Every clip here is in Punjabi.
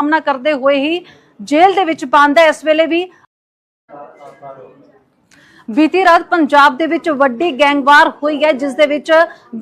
ਸਾਹਮਣਾ ਕਰਦੇ ਹੋਏ ਹੀ ਜੇਲ੍ਹ ਦੇ ਵਿੱਚ ਬੰਦ ਹੈ। ਇਸ ਵੇਲੇ ਵੀ ਬੀਤੀ ਰਾਤ ਪੰਜਾਬ ਦੇ ਵਿੱਚ ਵੱਡੀ ਗੈਂਗਵਾਰ ਹੋਈ ਹੈ, ਜਿਸ ਦੇ ਵਿੱਚ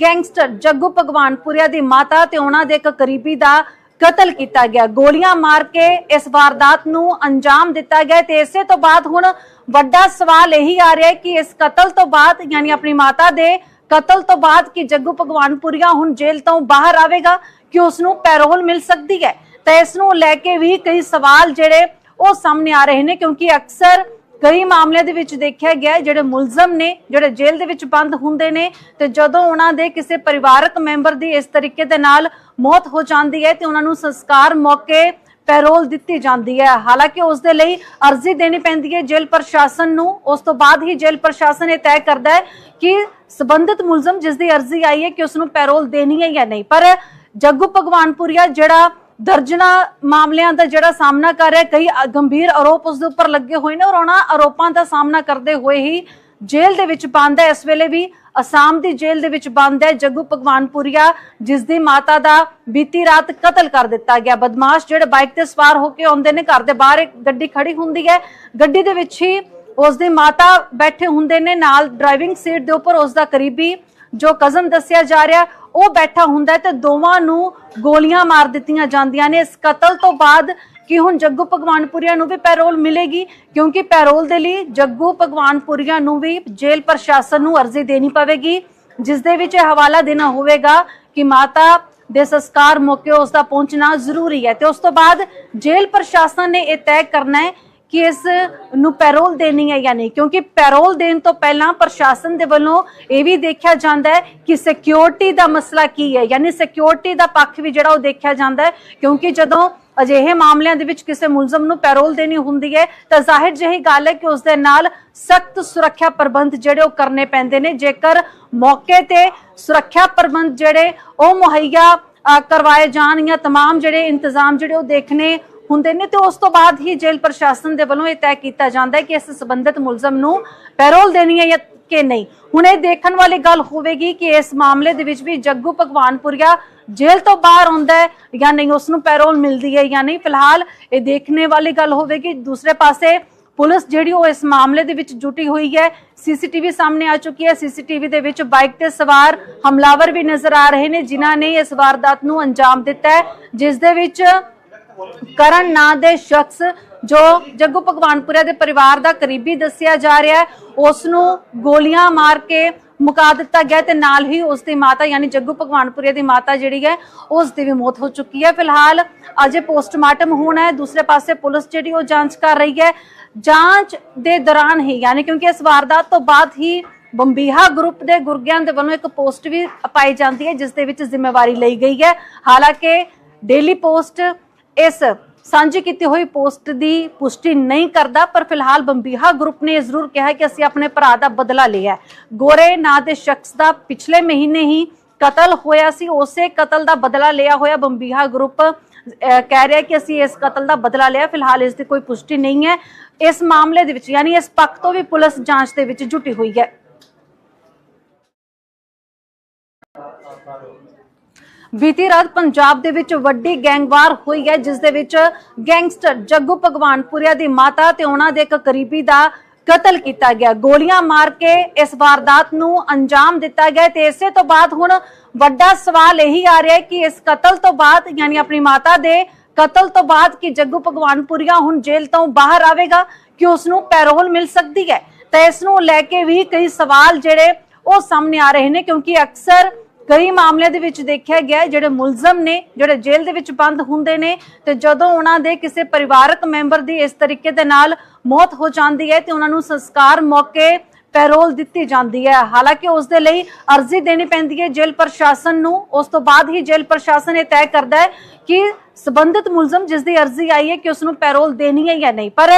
ਗੈਂਗਸਟਰ ਜੱਗੂ ਭਗਵਾਨਪੁਰੀਆ ਦੀ ਮਾਤਾ ਤੇ ਉਹਨਾਂ ਦੇ ਇੱਕ ਕਰੀਬੀ ਦਾ ਕਤਲ ਕੀਤਾ ਗਿਆ। ਗੋਲੀਆਂ ਮਾਰ ਕੇ ਇਸ ਵਾਰਦਾਤ ਨੂੰ ਅੰਜਾਮ ਦਿੱਤਾ ਗਿਆ ਤੇ ਇਸੇ ਤੋਂ ਬਾਅਦ ਹੁਣ ਵੱਡਾ ਸਵਾਲ ਇਹੀ ਆ ਰਿਹਾ ਹੈ ਕਿ ਇਸ ਕਤਲ ਤੋਂ ਬਾਅਦ, ਯਾਨੀ ਆਪਣੀ ਮਾਤਾ ਦੇ ਕਤਲ ਤੋਂ ਬਾਅਦ ਕਿ ਜੱਗੂ ਭਗਵਾਨਪੁਰੀਆ ਹੁਣ ਜੇਲ੍ਹ ਤੋਂ ਬਾਹਰ ਆਵੇਗਾ, ਕਿ ਉਸ ਨੂੰ ਪੈਰੋਲ ਮਿਲ ਸਕਦੀ ਹੈ? ਤਾਂ ਇਸ ਨੂੰ ਲੈ ਕੇ ਵੀ ਕਈ ਸਵਾਲ ਜਿਹੜੇ ਉਹ ਸਾਹਮਣੇ ਆ ਰਹੇ ਨੇ, ਕਿਉਂਕਿ ਅਕਸਰ ਕਈ ਮਾਮਲਿਆਂ ਦੇ ਵਿੱਚ ਦੇਖਿਆ ਗਿਆ ਜਿਹੜੇ ਮੁਲਜ਼ਮ ਨੇ, ਜਿਹੜੇ ਜੇਲ੍ਹ ਦੇ ਵਿੱਚ ਬੰਦ ਹੁੰਦੇ ਨੇ, ਤੇ ਜਦੋਂ ਉਹਨਾਂ ਦੇ ਕਿਸੇ ਪਰਿਵਾਰਕ ਮੈਂਬਰ ਦੀ ਇਸ ਤਰੀਕੇ ਦੇ ਨਾਲ ਮੌਤ ਹੋ ਜਾਂਦੀ ਹੈ, ਤੇ ਉਹਨਾਂ ਨੂੰ ਸੰਸਕਾਰ ਮੌਕੇ ਪੈਰੋਲ ਦਿੱਤੀ ਜਾਂਦੀ ਹੈ। ਹਾਲਾਂਕਿ ਉਸ ਦੇ ਲਈ ਅਰਜ਼ੀ ਦੇਣੀ ਪੈਂਦੀ ਹੈ ਜੇਲ੍ਹ ਪ੍ਰਸ਼ਾਸਨ ਨੂੰ। ਉਸ ਤੋਂ ਬਾਅਦ ਹੀ ਜੇਲ੍ਹ ਪ੍ਰਸ਼ਾਸਨ ਇਹ ਤੈਅ ਕਰਦਾ ਹੈ ਕਿ ਸਬੰਧਿਤ ਮੁਲਜ਼ਮ ਜਿਸ ਦੀ ਅਰਜ਼ੀ ਆਈ ਹੈ ਕਿ ਉਸ ਨੂੰ ਪੈਰੋਲ ਦੇਣੀ ਹੈ ਜਾਂ ਨਹੀਂ। ਪਰ ਜੱਗੂ ਭਗਵਾਨਪੁਰੀਆ, ਜਿਹੜਾ ਦਰਜਨਾ ਮਾਮਲਿਆਂ ਦਾ ਜਿਹੜਾ ਸਾਹਮਣਾ ਕਰ ਰਿਹਾ ਕਈ ਗੰਭੀਰ ਆਰੋਪ ਉਸ ਦੇ ਉੱਪਰ ਲੱਗੇ ਹੋਏ ਨੇ ਔਰ ਉਹਨਾਂ ਆਰੋਪਾਂ ਦਾ ਸਾਹਮਣਾ ਕਰਦੇ ਹੋਏ ਹੀ ਜੇਲ੍ਹ ਦੇ ਵਿੱਚ ਬੰਦ ਹੈ। ਇਸ ਵੇਲੇ ਵੀ ਅਸਾਮ ਦੀ ਜੇਲ੍ਹ ਦੇ ਵਿੱਚ ਬੰਦ ਹੈ। ਜੱਗੂ ਭਗਵਾਨਪੁਰੀਆ, ਜਿਸ ਦੀ ਮਾਤਾ ਦਾ ਬੀਤੀ ਰਾਤ ਕਤਲ ਕਰ ਦਿੱਤਾ ਗਿਆ। ਬਦਮਾਸ਼ ਜਿਹੜੇ ਬਾਈਕ ਤੇ ਸਵਾਰ ਹੋ ਕੇ ਆਉਂਦੇ ਨੇ, ਘਰ ਦੇ ਬਾਹਰ ਇੱਕ ਗੱਡੀ ਖੜੀ ਹੁੰਦੀ ਹੈ। ਗੱਡੀ ਦੇ ਵਿੱਚ ਹੀ ਉਸ ਦੀ ਮਾਤਾ ਬੈਠੇ ਹੁੰਦੇ ਨੇ। ਨਾਲ ਡਰਾਈਵਿੰਗ ਸੀਟ ਦੇ ਉੱਪਰ ਉਸ ਦਾ ਕਰੀਬੀ ਜੋ ਕਜ਼ਨ ਦੱਸਿਆ ਜਾ ਰਿਹਾ ਉਹ ਬੈਠਾ ਹੁੰਦਾ ਹੈ ਤੇ ਦੋਵਾਂ ਨੂੰ ਗੋਲੀਆਂ ਮਾਰ ਦਿੱਤੀਆਂ ਜਾਂਦੀਆਂ ਨੇ। ਇਸ ਕਤਲ ਤੋਂ ਬਾਅਦ ਕਿ ਹੁਣ ਜੱਗੂ ਭਗਵਾਨਪੁਰੀਆ ਨੂੰ ਵੀ ਪੈਰੋਲ ਮਿਲੇਗੀ? ਕਿਉਂਕਿ ਪੈਰੋਲ ਦੇ ਲਈ ਜੱਗੂ ਭਗਵਾਨਪੁਰੀਆ ਨੂੰ ਵੀ ਜੇਲ੍ਹ ਪ੍ਰਸ਼ਾਸਨ ਨੂੰ ਅਰਜ਼ੀ ਦੇਣੀ ਪਵੇਗੀ। ਜਿਸ ਦੇ ਵਿੱਚ ਇਹ ਹਵਾਲਾ ਦੇਣਾ ਹੋਵੇਗਾ ਕਿ ਮਾਤਾ ਦੇ ਸੰਸਕਾਰ ਮੌਕੇ ਉਸ ਦਾ ਪਹੁੰਚਣਾ ਜ਼ਰੂਰੀ ਹੈ ਤੇ ਉਸ ਤੋਂ ਬਾਅਦ ਜੇਲ੍ਹ ਪ੍ਰਸ਼ਾਸਨ ਨੇ ਇਹ ਤੈਅ ਕਰਨਾ ਹੈ ਕਿ ਇਸ ਨੂੰ ਪੈਰੋਲ ਦੇਣੀ ਹੈ ਜਾਂ ਨਹੀਂ ਕਿਉਂਕਿ ਪੈਰੋਲ ਦੇਣ ਤੋਂ ਪਹਿਲਾਂ ਪ੍ਰਸ਼ਾਸਨ ਦੇ ਵੱਲੋਂ ਇਹ ਵੀ ਦੇਖਿਆ ਜਾਂਦਾ ਹੈ ਕਿ ਸਿਕਿਉਰਿਟੀ ਦਾ ਮਸਲਾ ਕੀ ਹੈ ਯਾਨੀ ਸਿਕਿਉਰਿਟੀ ਦਾ ਪੱਖ ਵੀ ਜਿਹੜਾ ਉਹ ਦੇਖਿਆ ਜਾਂਦਾ ਹੈ ਕਿਉਂਕਿ ਜਦੋਂ ਅਜਿਹੇ ਮਾਮਲਿਆਂ ਦੇ ਵਿੱਚ ਕਿਸੇ ਮੁਲਜ਼ਮ ਨੂੰ ਪੈਰੋਲ ਦੇਣੀ ਹੁੰਦੀ ਹੈ ਤਾਂ ਜ਼ਾਹਿਰ ਜਿਹੀ ਗੱਲ ਹੈ ਕਿ ਉਸ ਦੇ ਨਾਲ ਸਖਤ ਸੁਰੱਖਿਆ ਪ੍ਰਬੰਧ ਜਿਹੜੇ ਉਹ ਕਰਨੇ ਪੈਂਦੇ ਨੇ ਜੇਕਰ ਮੌਕੇ ਤੇ ਸੁਰੱਖਿਆ ਪ੍ਰਬੰਧ ਜਿਹੜੇ ਉਹ ਮੁਹੱਈਆ ਅ, ਕਰਵਾਏ ਜਾਣ ਜਾਂ तमाम ਜਿਹੜੇ ਇੰਤਜ਼ਾਮ ਜਿਹੜੇ ਉਹ ਦੇਖਣੇ ਹੁੰਦੇ ਨੇ ਤੇ ਉਸ ਤੋਂ ਬਾਅਦ ਹੀ ਜੇਲ੍ਹ ਪ੍ਰਸ਼ਾਸਨ ਦੇ ਵੱਲੋਂ ਇਹ ਤੈਅ ਕੀਤਾ ਜਾਂਦਾ ਹੈ ਕਿ ਇਸ ਸੰਬੰਧਿਤ ਮੁਲਜ਼ਮ ਨੂੰ ਪੈਰੋਲ ਦੇਣੀ ਹੈ ਜਾਂ ਕਿ ਨਹੀਂ। ਹੁਣ ਇਹ ਦੇਖਣ ਵਾਲੀ ਗੱਲ ਹੋਵੇਗੀ ਕਿ ਇਸ ਮਾਮਲੇ ਦੇ ਵਿੱਚ ਵੀ ਜੱਗੂ ਭਗਵਾਨਪੁਰੀਆ ਜੇਲ੍ਹ ਤੋਂ ਬਾਹਰ ਆਉਂਦਾ ਹੈ ਜਾਂ ਨਹੀਂ, ਉਸ ਨੂੰ ਪੈਰੋਲ ਮਿਲਦੀ ਹੈ ਜਾਂ ਨਹੀਂ। ਫਿਲਹਾਲ ਇਹ ਦੇਖਣੇ ਵਾਲੀ ਗੱਲ ਹੋਵੇਗੀ। ਦੂਸਰੇ ਪਾਸੇ ਪੁਲਿਸ ਜਿਹੜੀ ਉਹ ਇਸ ਮਾਮਲੇ ਦੇ ਵਿੱਚ ਜੁਟੀ ਹੋਈ ਹੈ, ਸੀਸੀਟੀਵੀ ਸਾਹਮਣੇ ਆ ਚੁੱਕੀ ਹੈ। ਸੀਸੀਟੀਵੀ ਦੇ ਵਿੱਚ ਬਾਈਕ ਤੇ ਸਵਾਰ ਹਮਲਾਵਰ ਵੀ ਨਜ਼ਰ ਆ ਰਹੇ ਨੇ, ਜਿਨ੍ਹਾਂ ਨੇ ਇਸ ਵਾਰਦਾਤ ਨੂੰ ਅੰਜਾਮ ਦਿੱਤਾ ਹੈ, ਜਿਸ ਦੇ ਵਿੱਚ ਕਰਨ ਨਾਂ ਦੇ ਸ਼ਖਸ ਜੋ ਜੱਗੂ ਭਗਵਾਨਪੁਰਾ ਦੇ ਪਰਿਵਾਰ ਦਾ ਕਰੀਬੀ ਦੱਸਿਆ ਜਾ ਰਿਹਾ ਹੈ ਉਸ ਨੂੰ ਗੋਲੀਆਂ ਮਾਰ ਕੇ ਮੁਕਾ ਦਿੱਤਾ ਗਿਆ ਤੇ ਨਾਲ ਹੀ ਉਸ ਦੀ ਮਾਤਾ ਯਾਨੀ ਜੱਗੂ ਭਗਵਾਨਪੁਰੇ ਦੀ ਮਾਤਾ ਜਿਹੜੀ ਹੈ ਉਸ ਦੀ ਵੀ ਮੌਤ ਹੋ ਚੁੱਕੀ ਹੈ। ਫਿਲਹਾਲ ਅਜੇ ਪੋਸਟਮਾਰਟਮ ਹੋਣਾ ਹੈ, ਦੂਸਰੇ ਪਾਸੇ ਪੁਲਿਸ ਜਿਹੜੀ ਉਹ ਜਾਂਚ ਕਰ ਰਹੀ ਹੈ। ਜਾਂਚ ਦੇ ਦੌਰਾਨ ਹੀ, ਯਾਨੀ ਕਿਉਂਕਿ ਇਸ ਵਾਰਦਾਤ ਤੋਂ ਬਾਅਦ ਹੀ ਬੰਬੀਹਾ ਗਰੁੱਪ ਦੇ ਗੁਰਗਿਆਂ ਦੇ ਵੱਲੋਂ ਇੱਕ ਪੋਸਟ ਵੀ ਪਾਈ ਜਾਂਦੀ ਹੈ, ਜਿਸ ਦੇ ਵਿੱਚ ਜ਼ਿੰਮੇਵਾਰੀ ਲਈ ਗਈ ਹੈ। ਹਾਲਾਂਕਿ ਡੇਲੀ ਪੋਸਟ ਇਸ ਸਾਂਝੀ ਕੀਤੀ ਹੋਈ ਪੋਸਟ ਦੀ ਪੁਸ਼ਟੀ ਨਹੀਂ ਕਰਦਾ, ਪਰ ਫਿਲਹਾਲ ਬੰਬੀਹਾ ਗਰੁੱਪ ਨੇ ਜ਼ਰੂਰ ਕਿਹਾ ਕਿ ਅਸੀਂ ਆਪਣੇ ਭਰਾ ਦਾ ਬਦਲਾ ਲਿਆ ਗੋਰੇ ਨਾਂ ਦੇ ਸ਼ਖਸ ਦਾ ਪਿਛਲੇ ਮਹੀਨੇ ਹੀ ਕਤਲ ਹੋਇਆ ਸੀ, ਉਸੇ ਕਤਲ ਦਾ ਬਦਲਾ ਲਿਆ ਹੋਇਆ ਬੰਬੀਹਾ ਗਰੁੱਪ ਕਹਿ ਰਿਹਾ ਕਿ ਅਸੀਂ ਇਸ ਕਤਲ ਦਾ ਬਦਲਾ ਲਿਆ, ਫਿਲਹਾਲ ਇਸ ਦੀ ਕੋਈ ਪੁਸ਼ਟੀ ਨਹੀਂ ਹੈ। ਇਸ ਮਾਮਲੇ ਦੇ ਵਿੱਚ, ਯਾਨੀ ਇਸ ਪੱਖ ਤੋਂ ਵੀ ਪੁਲਿਸ ਜਾਂਚ ਦੇ ਵਿੱਚ ਜੁਟੀ ਹੋਈ ਹੈ। ਬੀਤੀ ਰਾਤ ਪੰਜਾਬ ਦੇ ਵਿੱਚ ਵੱਡੀ ਗੈਂਗਵਾਰ ਹੋਈ ਹੈ, ਜਿਸ ਦੇ ਵਿੱਚ ਗੈਂਗਸਟਰ ਜੱਗੂ ਭਗਵਾਨਪੁਰੀਆ ਦੀ ਮਾਤਾ ਤੇ ਉਹਨਾਂ ਦੇ ਇੱਕ ਕਰੀਬੀ ਦਾ ਕਤਲ ਕੀਤਾ ਗਿਆ। ਗੋਲੀਆਂ ਮਾਰ ਕੇ ਇਸ ਵਾਰਦਾਤ ਨੂੰ ਅੰਜਾਮ ਦਿੱਤਾ ਗਿਆ ਤੇ ਇਸੇ ਤੋਂ ਬਾਅਦ ਹੁਣ ਵੱਡਾ ਸਵਾਲ ਇਹੀ ਆ ਰਿਹਾ ਹੈ ਕਿ ਇਸ ਕਤਲ ਤੋਂ ਬਾਅਦ, ਯਾਨੀ ਆਪਣੀ ਮਾਤਾ ਦੇ ਕਤਲ ਤੋਂ ਬਾਅਦ ਕਿ ਜੱਗੂ ਭਗਵਾਨਪੁਰੀਆ ਹੁਣ ਜੇਲ੍ਹ ਤੋਂ ਬਾਹਰ ਆਵੇਗਾ, ਕਿ ਉਸ ਨੂੰ ਪੈਰੋਲ ਮਿਲ ਸਕਦੀ ਹੈ? ਤਾਂ ਇਸ ਨੂੰ ਲੈ ਕੇ ਵੀ ਕਈ ਸਵਾਲ ਜਿਹੜੇ ਉਹ ਸਾਹਮਣੇ ਆ ਰਹੇ ਨੇ, ਕਿਉਂਕਿ ਅਕਸਰ ਕਈ ਮਾਮਲਿਆਂ ਦੇ ਵਿੱਚ ਦੇਖਿਆ ਗਿਆ ਜਿਹੜੇ ਮੁਲਜ਼ਮ ਨੇ, ਜਿਹੜੇ ਜੇਲ੍ਹ ਦੇ ਵਿੱਚ ਬੰਦ ਹੁੰਦੇ ਨੇ ਤੇ ਜਦੋਂ ਉਹਨਾਂ ਦੇ ਕਿਸੇ ਪਰਿਵਾਰਕ ਮੈਂਬਰ ਦੀ ਇਸ ਤਰੀਕੇ ਦੇ ਨਾਲ ਮੌਤ ਹੋ ਜਾਂਦੀ ਹੈ ਤੇ ਉਹਨਾਂ ਨੂੰ ਸੰਸਕਾਰ ਮੌਕੇ ਪੈਰੋਲ ਦਿੱਤੀ ਜਾਂਦੀ ਹੈ। ਹਾਲਾਂਕਿ ਉਸ ਦੇ ਲਈ ਅਰਜ਼ੀ ਦੇਣੀ ਪੈਂਦੀ ਹੈ ਜੇਲ੍ਹ ਪ੍ਰਸ਼ਾਸਨ ਨੂੰ। ਉਸ ਤੋਂ ਬਾਅਦ ਹੀ ਜੇਲ੍ਹ ਪ੍ਰਸ਼ਾਸਨ ਇਹ ਤੈਅ ਕਰਦਾ ਹੈ ਕਿ ਸਬੰਧਿਤ ਮੁਲਜ਼ਮ ਜਿਸ ਦੀ ਅਰਜ਼ੀ ਆਈ ਹੈ ਕਿ ਉਸ ਨੂੰ ਪੈਰੋਲ ਦੇਣੀ ਹੈ ਜਾਂ ਨਹੀਂ। ਪਰ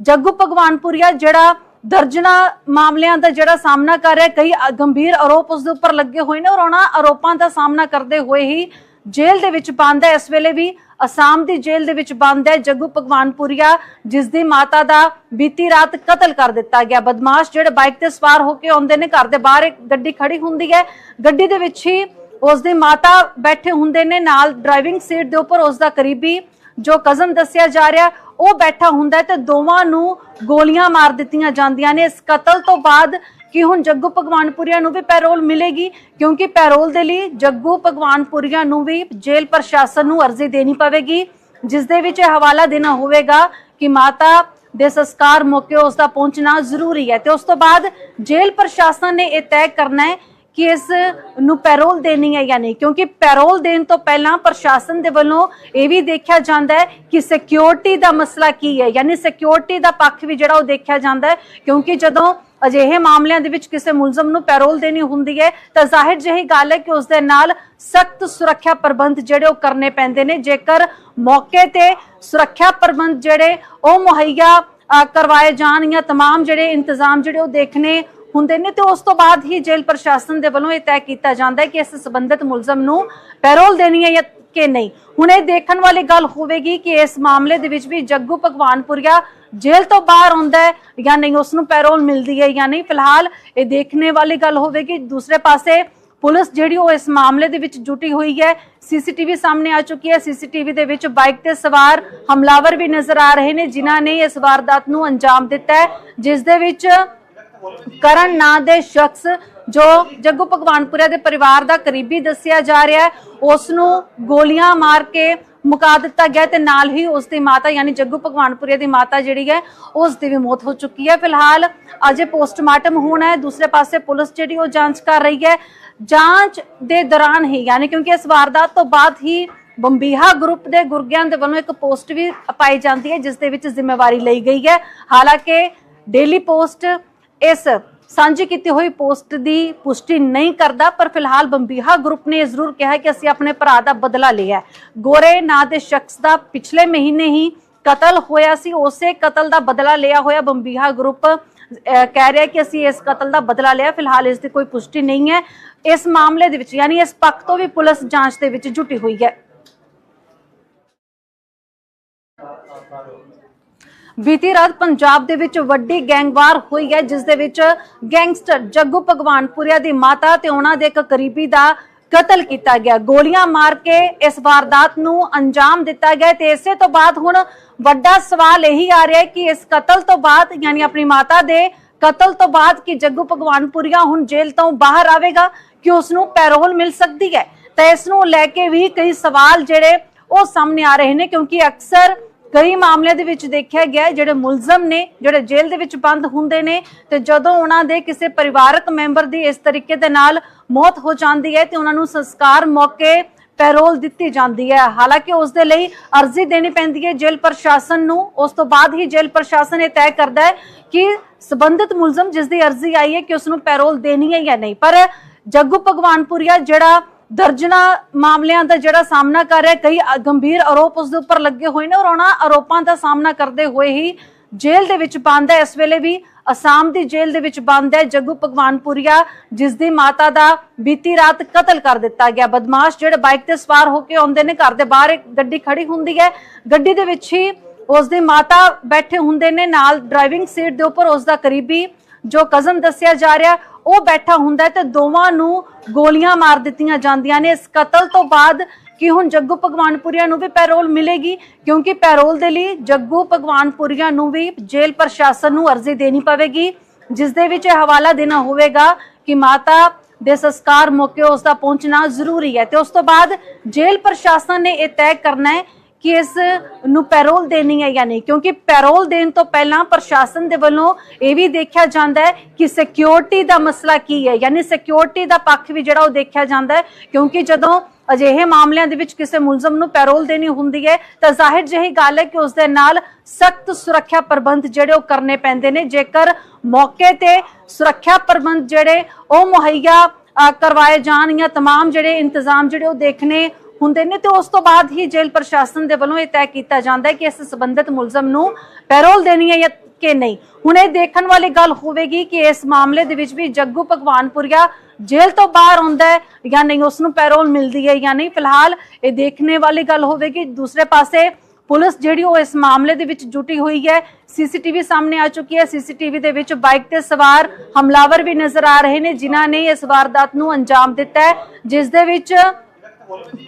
ਜੱਗੂ ਭਗਵਾਨਪੁਰੀਆ, ਜਿਹੜਾ ਦਰਜਨਾ ਮਾਮਲਿਆਂ ਦਾ ਜਿਹੜਾ ਸਾਹਮਣਾ ਕਰ ਰਿਹਾ, ਕਈ ਗੰਭੀਰ ਆਰੋਪ ਉਸ ਦੇ ਉੱਪਰ ਲੱਗੇ ਹੋਏ ਨੇ ਔਰ ਉਹਨਾਂ ਆਰੋਪਾਂ ਦਾ ਸਾਹਮਣਾ ਕਰਦੇ ਹੋਏ ਹੀ ਜੇਲ੍ਹ ਦੇ ਵਿੱਚ ਬੰਦ ਹੈ। ਇਸ ਵੇਲੇ ਵੀ ਅਸਾਮ ਦੀ ਜੇਲ੍ਹ ਦੇ ਵਿੱਚ ਬੰਦ ਹੈ। ਜੱਗੂ ਭਗਵਾਨਪੁਰੀਆ, ਜਿਸ ਦੀ ਮਾਤਾ ਦਾ ਬੀਤੀ ਰਾਤ ਕਤਲ ਕਰ ਦਿੱਤਾ ਗਿਆ। ਬਦਮਾਸ਼ ਜਿਹੜੇ ਬਾਈਕ ਤੇ ਸਵਾਰ ਹੋ ਕੇ ਆਉਂਦੇ ਨੇ, ਘਰ ਦੇ ਬਾਹਰ ਇੱਕ ਗੱਡੀ ਖੜੀ ਹੁੰਦੀ ਹੈ। ਗੱਡੀ ਦੇ ਵਿੱਚ ਹੀ ਉਸ ਦੀ ਮਾਤਾ ਬੈਠੇ ਹੁੰਦੇ ਨੇ, ਨਾਲ ਡਰਾਈਵਿੰਗ ਸੀਟ ਦੇ ਉੱਪਰ ਉਸ ਦਾ ਕਰੀਬੀ ਜੋ ਕਜ਼ਨ ਦੱਸਿਆ ਜਾ ਰਿਹਾ ਉਹ ਬੈਠਾ ਹੁੰਦਾ ਤੇ ਦੋਵਾਂ ਨੂੰ ਗੋਲੀਆਂ ਮਾਰ ਦਿੱਤੀਆਂ ਜਾਂਦੀਆਂ ਨੇ। ਇਸ ਕਤਲ ਤੋਂ ਬਾਅਦ ਕਿ ਹੁਣ ਜੱਗੂ ਭਗਵਾਨਪੁਰੀਆ ਨੂੰ ਵੀ ਪੈਰੋਲ ਮਿਲੇਗੀ? ਕਿਉਂਕਿ ਪੈਰੋਲ ਦੇ ਲਈ ਜੱਗੂ ਭਗਵਾਨਪੁਰੀਆ ਨੂੰ ਵੀ ਜੇਲ੍ਹ ਪ੍ਰਸ਼ਾਸਨ ਨੂੰ ਅਰਜ਼ੀ ਦੇਣੀ ਪਵੇਗੀ, ਜਿਸ ਦੇ ਵਿੱਚ ਇਹ ਹਵਾਲਾ ਦੇਣਾ ਹੋਵੇਗਾ ਕਿ ਮਾਤਾ ਦੇ ਸੰਸਕਾਰ ਮੌਕੇ ਉਸ ਦਾ ਪਹੁੰਚਣਾ ਜ਼ਰੂਰੀ ਹੈ ਤੇ ਉਸ ਤੋਂ ਬਾਅਦ ਜੇਲ੍ਹ ਪ੍ਰਸ਼ਾਸਨ ਨੇ ਇਹ ਤੈਅ ਕਰਨਾ ਹੈ ਕਿ ਇਸ ਨੂੰ ਪੈਰੋਲ ਦੇਣੀ ਹੈ ਜਾਂ ਨਹੀਂ ਕਿਉਂਕਿ ਪੈਰੋਲ ਦੇਣ ਤੋਂ ਪਹਿਲਾਂ ਪ੍ਰਸ਼ਾਸਨ ਦੇ ਵੱਲੋਂ ਇਹ ਵੀ ਦੇਖਿਆ ਜਾਂਦਾ ਹੈ ਕਿ ਸਿਕਿਉਰਿਟੀ ਦਾ ਮਸਲਾ ਕੀ ਹੈ ਯਾਨੀ ਸਿਕਿਉਰਿਟੀ ਦਾ ਪੱਖ ਵੀ ਜਿਹੜਾ ਉਹ ਦੇਖਿਆ ਜਾਂਦਾ ਹੈ ਕਿਉਂਕਿ ਜਦੋਂ ਅਜਿਹੇ ਮਾਮਲਿਆਂ ਦੇ ਵਿੱਚ ਕਿਸੇ ਮੁਲਜ਼ਮ ਨੂੰ ਪੈਰੋਲ ਦੇਣੀ ਹੁੰਦੀ ਹੈ ਤਾਂ ਜ਼ਾਹਿਰ ਜਿਹੀ ਗੱਲ ਹੈ ਕਿ ਉਸ ਦੇ ਨਾਲ ਸਖਤ ਸੁਰੱਖਿਆ ਪ੍ਰਬੰਧ ਜਿਹੜੇ ਉਹ ਕਰਨੇ ਪੈਂਦੇ ਨੇ ਜੇਕਰ ਮੌਕੇ ਤੇ ਸੁਰੱਖਿਆ ਪ੍ਰਬੰਧ ਜਿਹੜੇ ਉਹ ਮੁਹੱਈਆ ਅ, ਕਰਵਾਏ ਜਾਣ ਜਾਂ तमाम ਜਿਹੜੇ ਇੰਤਜ਼ਾਮ ਜਿਹੜੇ ਉਹ ਦੇਖਣੇ ਹੁੰਦੇ ਨੇ ਤੇ ਉਸ ਤੋਂ ਬਾਅਦ ਹੀ ਜੇਲ੍ਹ ਪ੍ਰਸ਼ਾਸਨ ਦੇ ਵੱਲੋਂ ਇਹ ਤੈਅ ਕੀਤਾ ਜਾਂਦਾ ਹੈ ਕਿ ਇਸ ਸੰਬੰਧਿਤ ਮੁਲਜ਼ਮ ਨੂੰ ਪੈਰੋਲ ਦੇਣੀ ਹੈ ਜਾਂ ਕਿ ਨਹੀਂ। ਹੁਣ ਇਹ ਦੇਖਣ ਵਾਲੀ ਗੱਲ ਹੋਵੇਗੀ ਕਿ ਇਸ ਮਾਮਲੇ ਦੇ ਵਿੱਚ ਵੀ ਜੱਗੂ ਭਗਵਾਨਪੁਰੀਆ ਜੇਲ੍ਹ ਤੋਂ ਬਾਹਰ ਆਉਂਦਾ ਹੈ ਜਾਂ ਨਹੀਂ, ਉਸ ਨੂੰ ਪੈਰੋਲ ਮਿਲਦੀ ਹੈ ਜਾਂ ਨਹੀਂ। ਫਿਲਹਾਲ ਇਹ ਦੇਖਣੇ ਵਾਲੀ ਗੱਲ ਹੋਵੇਗੀ। ਦੂਸਰੇ ਪਾਸੇ ਪੁਲਿਸ ਜਿਹੜੀ ਉਹ ਇਸ ਮਾਮਲੇ ਦੇ ਵਿੱਚ ਜੁਟੀ ਹੋਈ ਹੈ, ਸੀਸੀਟੀਵੀ ਸਾਹਮਣੇ ਆ ਚੁੱਕੀ ਹੈ। ਸੀਸੀਟੀਵੀ ਦੇ ਵਿੱਚ ਬਾਈਕ ਤੇ ਸਵਾਰ ਹਮਲਾਵਰ ਵੀ ਨਜ਼ਰ ਆ ਰਹੇ ਨੇ, ਜਿਨ੍ਹਾਂ ਨੇ ਇਸ ਵਾਰਦਾਤ ਨੂੰ ਅੰਜਾਮ ਦਿੱਤਾ ਹੈ, ਜਿਸ ਦੇ ਵਿੱਚ ਕਰਨ ਨਾਂ ਦੇ ਸ਼ਖਸ ਜੋ ਜੱਗੂ ਭਗਵਾਨਪੁਰਿਆ ਦੇ ਪਰਿਵਾਰ ਦਾ ਕਰੀਬੀ ਦੱਸਿਆ ਜਾ ਰਿਹਾ ਹੈ ਉਸ ਨੂੰ ਗੋਲੀਆਂ ਮਾਰ ਕੇ ਮੁਕਾ ਦਿੱਤਾ ਗਿਆ ਤੇ ਨਾਲ ਹੀ ਉਸ ਦੀ ਮਾਤਾ ਯਾਨੀ ਜੱਗੂ ਭਗਵਾਨਪੁਰਿਆ ਦੀ ਮਾਤਾ ਜਿਹੜੀ ਹੈ ਉਸ ਦੀ ਵੀ ਮੌਤ ਹੋ ਚੁੱਕੀ ਹੈ। ਫਿਲਹਾਲ ਅਜੇ ਪੋਸਟਮਾਰਟਮ ਹੋਣਾ ਹੈ, ਦੂਸਰੇ ਪਾਸੇ ਪੁਲਿਸ ਜਿਹੜੀ ਉਹ ਜਾਂਚ ਕਰ ਰਹੀ ਹੈ। ਜਾਂਚ ਦੇ ਦੌਰਾਨ ਹੀ, ਯਾਨੀ ਕਿਉਂਕਿ ਇਸ ਵਾਰਦਾਤ ਤੋਂ ਬਾਅਦ ਹੀ ਬੰਬੀਹਾ ਗਰੁੱਪ ਦੇ ਗੁਰਗਿਆਂ ਦੇ ਵੱਲੋਂ ਇੱਕ ਪੋਸਟ ਵੀ ਪਾਈ ਜਾਂਦੀ ਹੈ, ਜਿਸ ਦੇ ਵਿੱਚ ਜ਼ਿੰਮੇਵਾਰੀ ਲਈ ਗਈ ਹੈ। ਹਾਲਾਂਕਿ ਡੇਲੀ ਪੋਸਟ ਇਸ ਸਾਂਝੀ ਕੀਤੀ ਹੋਈ ਪੋਸਟ ਦੀ ਪੁਸ਼ਟੀ ਨਹੀਂ ਕਰਦਾ ਪਰ ਫਿਲਹਾਲ ਬੰਬੀਹਾ ਗਰੁੱਪ ਨੇ ਜ਼ਰੂਰ ਕਿਹਾ ਕਿ ਅਸੀਂ ਆਪਣੇ ਭਰਾ ਦਾ ਬਦਲਾ ਲਿਆ ਗੋਰੇ ਨਾਂ ਦੇ ਸ਼ਖਸ ਦਾ ਪਿਛਲੇ ਮਹੀਨੇ ਹੀ ਕਤਲ ਹੋਇਆ ਸੀ ਉਸੇ ਕਤਲ ਦਾ ਬਦਲਾ ਲਿਆ ਹੋਇਆ ਬੰਬੀਹਾ ਗਰੁੱਪ ਅਹ, ਕਹਿ ਰਿਹਾ ਕਿ ਅਸੀਂ ਇਸ ਕਤਲ ਦਾ ਬਦਲਾ ਲਿਆ ਫਿਲਹਾਲ ਇਸ ਦੀ ਕੋਈ ਪੁਸ਼ਟੀ ਨਹੀਂ ਹੈ। ਇਸ ਮਾਮਲੇ ਦੇ ਵਿੱਚ ਯਾਨੀ ਇਸ ਪੱਖ ਤੋਂ ਵੀ ਪੁਲਿਸ ਜਾਂਚ ਦੇ ਵਿੱਚ ਜੁਟੀ ਹੋਈ ਹੈ। ਬੀਤੀ ਰਾਤ ਪੰਜਾਬ ਦੇ ਵਿੱਚ ਵੱਡੀ ਗੈਂਗਵਾਰ ਹੋਈ ਹੈ, ਜਿਸ ਦੇ ਵਿੱਚ ਗੈਂਗਸਟਰ ਜੱਗੂ ਭਗਵਾਨਪੁਰੀਆ ਦੀ ਮਾਤਾ ਤੇ ਉਹਨਾਂ ਦੇ ਇੱਕ ਕਰੀਬੀ ਦਾ ਕਤਲ ਕੀਤਾ ਗਿਆ। ਗੋਲੀਆਂ ਮਾਰ ਕੇ ਇਸ ਵਾਰਦਾਤ ਨੂੰ ਅੰਜਾਮ ਦਿੱਤਾ ਗਿਆ ਤੇ ਇਸੇ ਤੋਂ ਬਾਅਦ ਹੁਣ ਵੱਡਾ ਸਵਾਲ ਇਹੀ ਆ ਰਿਹਾ ਹੈ ਕਿ ਇਸ ਕਤਲ ਤੋਂ ਬਾਅਦ, ਯਾਨੀ ਆਪਣੀ ਮਾਤਾ ਦੇ ਕਤਲ ਤੋਂ ਬਾਅਦ ਕਿ ਜੱਗੂ ਭਗਵਾਨਪੁਰੀਆ ਹੁਣ ਜੇਲ੍ਹ ਤੋਂ ਬਾਹਰ ਆਵੇਗਾ, ਕਿ ਉਸ ਨੂੰ ਪੈਰੋਲ ਮਿਲ ਸਕਦੀ ਹੈ? ਤਾਂ ਇਸ ਨੂੰ ਲੈ ਕੇ ਵੀ ਕਈ ਸਵਾਲ ਜਿਹੜੇ ਉਹ ਸਾਹਮਣੇ ਆ ਰਹੇ ਨੇ, ਕਿਉਂਕਿ ਅਕਸਰ ਕਈ ਮਾਮਲਿਆਂ ਦੇ ਵਿੱਚ ਦੇਖਿਆ ਗਿਆ ਜਿਹੜੇ ਮੁਲਜ਼ਮ ਨੇ, ਜਿਹੜੇ ਜੇਲ੍ਹ ਦੇ ਵਿੱਚ ਬੰਦ ਹੁੰਦੇ ਨੇ ਤੇ ਜਦੋਂ ਉਹਨਾਂ ਦੇ ਕਿਸੇ ਪਰਿਵਾਰਕ ਮੈਂਬਰ ਦੀ ਇਸ ਤਰੀਕੇ ਦੇ ਨਾਲ ਮੌਤ ਹੋ ਜਾਂਦੀ ਹੈ ਤੇ ਉਹਨਾਂ ਨੂੰ ਸੰਸਕਾਰ ਮੌਕੇ ਪੈਰੋਲ ਦਿੱਤੀ ਜਾਂਦੀ ਹੈ। ਹਾਲਾਂਕਿ ਉਸ ਦੇ ਲਈ ਅਰਜ਼ੀ ਦੇਣੀ ਪੈਂਦੀ ਹੈ ਜੇਲ੍ਹ ਪ੍ਰਸ਼ਾਸਨ ਨੂੰ। ਉਸ ਤੋਂ ਬਾਅਦ ਹੀ ਜੇਲ੍ਹ ਪ੍ਰਸ਼ਾਸਨ ਇਹ ਤੈਅ ਕਰਦਾ ਹੈ ਕਿ ਸਬੰਧਿਤ ਮੁਲਜ਼ਮ ਜਿਸ ਦੀ ਅਰਜ਼ੀ ਆਈ ਹੈ ਕਿ ਉਸ ਨੂੰ ਪੈਰੋਲ ਦੇਣੀ ਹੈ ਜਾਂ ਨਹੀਂ। ਪਰ ਜੱਗੂ ਭਗਵਾਨਪੁਰੀਆ ਜਿਹੜਾ ਦਰਜਨਾ ਮਾਮਲਿਆਂ ਦਾ ਜਿਹੜਾ ਸਾਹਮਣਾ ਕਰ ਰਿਹਾ ਕਈ ਗੰਭੀਰ ਆਰੋਪ ਉਸ ਦੇ ਉੱਪਰ ਲੱਗੇ ਹੋਏ ਨੇ ਔਰ ਉਹਨਾਂ ਆਰੋਪਾਂ ਦਾ ਸਾਹਮਣਾ ਕਰਦੇ ਹੋਏ ਹੀ ਜੇਲ੍ਹ ਦੇ ਵਿੱਚ ਬੰਦ ਹੈ। ਇਸ ਵੇਲੇ ਵੀ ਅਸਾਮ ਦੀ ਜੇਲ੍ਹ ਦੇ ਵਿੱਚ ਬੰਦ ਹੈ। ਜੱਗੂ ਭਗਵਾਨਪੁਰੀਆ, ਜਿਸ ਦੀ ਮਾਤਾ ਦਾ ਬੀਤੀ ਰਾਤ ਕਤਲ ਕਰ ਦਿੱਤਾ ਗਿਆ। ਬਦਮਾਸ਼ ਜਿਹੜੇ ਬਾਈਕ ਤੇ ਸਵਾਰ ਹੋ ਕੇ ਆਉਂਦੇ ਨੇ, ਘਰ ਦੇ ਬਾਹਰ ਇੱਕ ਗੱਡੀ ਖੜੀ ਹੁੰਦੀ ਹੈ। ਗੱਡੀ ਦੇ ਵਿੱਚ ਹੀ ਉਸ ਦੀ ਮਾਤਾ ਬੈਠੇ ਹੁੰਦੇ ਨੇ, ਨਾਲ ਡਰਾਈਵਿੰਗ ਸੀਟ ਦੇ ਉੱਪਰ ਉਸ ਦਾ ਕਰੀਬੀ ਜੋ ਕਜ਼ਨ ਦੱਸਿਆ ਜਾ ਰਿਹਾ, ਉਹ ਬੈਠਾ ਹੁੰਦਾ ਤੇ ਦੋਵਾਂ ਨੂੰ ਗੋਲੀਆਂ ਮਾਰ ਦਿੱਤੀਆਂ ਜਾਂਦੀਆਂ ਨੇ। ਇਸ ਕਤਲ ਤੋਂ ਬਾਅਦ ਕਿ ਹੁਣ ਜੱਗੂ ਭਗਵਾਨਪੁਰੀਆ ਨੂੰ ਵੀ ਪੈਰੋਲ ਮਿਲੇਗੀ, ਕਿਉਂਕਿ ਪੈਰੋਲ ਦੇ ਲਈ ਜੱਗੂ ਭਗਵਾਨਪੁਰੀਆ ਨੂੰ ਵੀ ਜੇਲ੍ਹ ਪ੍ਰਸ਼ਾਸਨ ਨੂੰ ਅਰਜ਼ੀ ਦੇਣੀ ਪਵੇਗੀ, ਜਿਸ ਦੇ ਵਿੱਚ ਇਹ ਹਵਾਲਾ ਦੇਣਾ ਹੋਵੇਗਾ ਕਿ ਮਾਤਾ ਦੇ ਸੰਸਕਾਰ ਮੌਕੇ ਉਸ ਦਾ ਪਹੁੰਚਣਾ ਜ਼ਰੂਰੀ ਹੈ ਤੇ ਉਸ ਤੋਂ ਬਾਅਦ ਜੇਲ੍ਹ ਪ੍ਰਸ਼ਾਸਨ ਨੇ ਇਹ ਤੈਅ ਕਰਨਾ ਹੈ ਕਿ ਇਸ ਨੂੰ ਪੈਰੋਲ ਦੇਣੀ ਹੈ ਜਾਂ ਨਹੀਂ ਕਿਉਂਕਿ ਪੈਰੋਲ ਦੇਣ ਤੋਂ ਪਹਿਲਾਂ ਪ੍ਰਸ਼ਾਸਨ ਦੇ ਵੱਲੋਂ ਇਹ ਵੀ ਦੇਖਿਆ ਜਾਂਦਾ ਹੈ ਕਿ ਸਿਕਿਉਰਿਟੀ ਦਾ ਮਸਲਾ ਕੀ ਹੈ ਯਾਨੀ ਸਿਕਿਉਰਿਟੀ ਦਾ ਪੱਖ ਵੀ ਜਿਹੜਾ ਉਹ ਦੇਖਿਆ ਜਾਂਦਾ ਹੈ ਕਿਉਂਕਿ ਜਦੋਂ ਅਜਿਹੇ ਮਾਮਲਿਆਂ ਦੇ ਵਿੱਚ ਕਿਸੇ ਮੁਲਜ਼ਮ ਨੂੰ ਪੈਰੋਲ ਦੇਣੀ ਹੁੰਦੀ ਹੈ ਤਾਂ ਜ਼ਾਹਿਰ ਜਿਹੀ ਗੱਲ ਹੈ ਕਿ ਉਸ ਦੇ ਨਾਲ ਸਖਤ ਸੁਰੱਖਿਆ ਪ੍ਰਬੰਧ ਜਿਹੜੇ ਉਹ ਕਰਨੇ ਪੈਂਦੇ ਨੇ ਜੇਕਰ ਮੌਕੇ ਤੇ ਸੁਰੱਖਿਆ ਪ੍ਰਬੰਧ ਜਿਹੜੇ ਉਹ ਮੁਹੱਈਆ ਅ, ਕਰਵਾਏ ਜਾਣ ਜਾਂ तमाम ਜਿਹੜੇ ਇੰਤਜ਼ਾਮ ਜਿਹੜੇ ਉਹ ਦੇਖਣੇ ਹੁੰਦੇ ਨੇ ਤੇ ਉਸ ਤੋਂ ਬਾਅਦ ਹੀ ਜੇਲ੍ਹ ਪ੍ਰਸ਼ਾਸਨ ਦੇ ਵੱਲੋਂ ਇਹ ਤੈਅ ਕੀਤਾ ਜਾਂਦਾ ਹੈ ਕਿ ਇਸ ਸੰਬੰਧਿਤ ਮੁਲਜ਼ਮ ਨੂੰ ਪੈਰੋਲ ਦੇਣੀ ਹੈ ਜਾਂ ਕਿ ਨਹੀਂ। ਹੁਣ ਇਹ ਦੇਖਣ ਵਾਲੀ ਗੱਲ ਹੋਵੇਗੀ ਕਿ ਇਸ ਮਾਮਲੇ ਦੇ ਵਿੱਚ ਵੀ ਜੱਗੂ ਭਗਵਾਨਪੁਰੀਆ ਜੇਲ੍ਹ ਤੋਂ ਬਾਹਰ ਆਉਂਦਾ ਹੈ ਜਾਂ ਨਹੀਂ, ਉਸ ਨੂੰ ਪੈਰੋਲ ਮਿਲਦੀ ਹੈ ਜਾਂ ਨਹੀਂ। ਫਿਲਹਾਲ ਇਹ ਦੇਖਣੇ ਵਾਲੀ ਗੱਲ ਹੋਵੇਗੀ। ਦੂਸਰੇ ਪਾਸੇ ਪੁਲਿਸ ਜਿਹੜੀ ਉਹ ਇਸ ਮਾਮਲੇ ਦੇ ਵਿੱਚ ਜੁਟੀ ਹੋਈ ਹੈ, ਸੀਸੀਟੀਵੀ ਸਾਹਮਣੇ ਆ ਚੁੱਕੀ ਹੈ। ਸੀਸੀਟੀਵੀ ਦੇ ਵਿੱਚ ਬਾਈਕ ਤੇ ਸਵਾਰ ਹਮਲਾਵਰ ਵੀ ਨਜ਼ਰ ਆ ਰਹੇ ਨੇ, ਜਿਨ੍ਹਾਂ ਨੇ ਇਸ ਵਾਰਦਾਤ ਨੂੰ ਅੰਜਾਮ ਦਿੱਤਾ ਹੈ, ਜਿਸ ਦੇ ਵਿੱਚ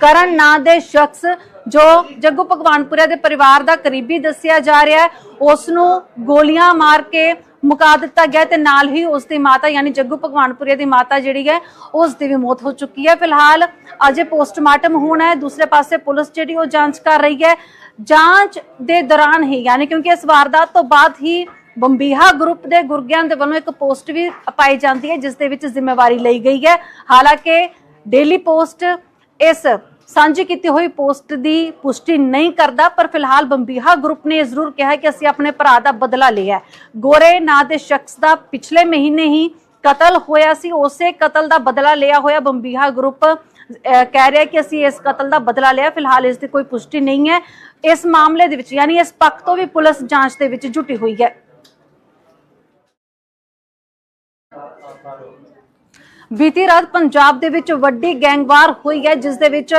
ਕਰਨ ਨਾਂ ਦੇ ਸ਼ਖਸ ਜੋ ਜੱਗੂ ਭਗਵਾਨਪੁਰਾ ਦੇ ਪਰਿਵਾਰ ਦਾ ਕਰੀਬੀ ਦੱਸਿਆ ਜਾ ਰਿਹਾ ਹੈ ਉਸ ਨੂੰ ਗੋਲੀਆਂ ਮਾਰ ਕੇ ਮੁਕਾ ਦਿੱਤਾ ਗਿਆ ਤੇ ਨਾਲ ਹੀ ਉਸ ਦੀ ਮਾਤਾ ਯਾਨੀ ਜੱਗੂ ਭਗਵਾਨਪੁਰੇ ਦੀ ਮਾਤਾ ਜਿਹੜੀ ਹੈ ਉਸ ਦੀ ਵੀ ਮੌਤ ਹੋ ਚੁੱਕੀ ਹੈ। ਫਿਲਹਾਲ ਅਜੇ ਪੋਸਟਮਾਰਟਮ ਹੋਣਾ ਹੈ, ਦੂਸਰੇ ਪਾਸੇ ਪੁਲਿਸ ਜਿਹੜੀ ਉਹ ਜਾਂਚ ਕਰ ਰਹੀ ਹੈ। ਜਾਂਚ ਦੇ ਦੌਰਾਨ ਹੀ, ਯਾਨੀ ਕਿਉਂਕਿ ਇਸ ਵਾਰਦਾਤ ਤੋਂ ਬਾਅਦ ਹੀ ਬੰਬੀਹਾ ਗਰੁੱਪ ਦੇ ਗੁਰਗਿਆਂ ਦੇ ਵੱਲੋਂ ਇੱਕ ਪੋਸਟ ਵੀ ਪਾਈ ਜਾਂਦੀ ਹੈ, ਜਿਸ ਦੇ ਵਿੱਚ ਜ਼ਿੰਮੇਵਾਰੀ ਲਈ ਗਈ ਹੈ। ਹਾਲਾਂਕਿ ਡੇਲੀ ਪੋਸਟ ਇਸ ਸਾਂਝੀ ਕੀਤੀ ਹੋਈ ਪੋਸਟ ਦੀ ਪੁਸ਼ਟੀ ਨਹੀਂ ਕਰਦਾ, ਪਰ ਫਿਲਹਾਲ ਬੰਬੀਹਾ ਗਰੁੱਪ ਨੇ ਜ਼ਰੂਰ ਕਿਹਾ ਕਿ ਅਸੀਂ ਆਪਣੇ ਭਰਾ ਦਾ ਬਦਲਾ ਲਿਆ ਗੋਰੇ ਨਾਂ ਦੇ ਸ਼ਖਸ ਦਾ ਪਿਛਲੇ ਮਹੀਨੇ ਹੀ ਕਤਲ ਹੋਇਆ ਸੀ, ਉਸੇ ਕਤਲ ਦਾ ਬਦਲਾ ਲਿਆ ਹੋਇਆ ਬੰਬੀਹਾ ਗਰੁੱਪ ਕਹਿ ਰਿਹਾ ਕਿ ਅਸੀਂ ਇਸ ਕਤਲ ਦਾ ਬਦਲਾ ਲਿਆ, ਫਿਲਹਾਲ ਇਸ ਦੀ ਕੋਈ ਪੁਸ਼ਟੀ ਨਹੀਂ ਹੈ। ਇਸ ਮਾਮਲੇ ਦੇ ਵਿੱਚ, ਯਾਨੀ ਇਸ ਪੱਖ ਤੋਂ ਵੀ ਪੁਲਿਸ ਜਾਂਚ ਦੇ ਵਿੱਚ ਜੁਟੀ ਹੋਈ ਹੈ। ਬੀਤੀ ਰਾਤ ਪੰਜਾਬ ਦੇ ਵਿੱਚ ਵੱਡੀ ਗੈਂਗਵਾਰ ਹੋਈ ਹੈ, ਜਿਸ ਦੇ ਵਿੱਚ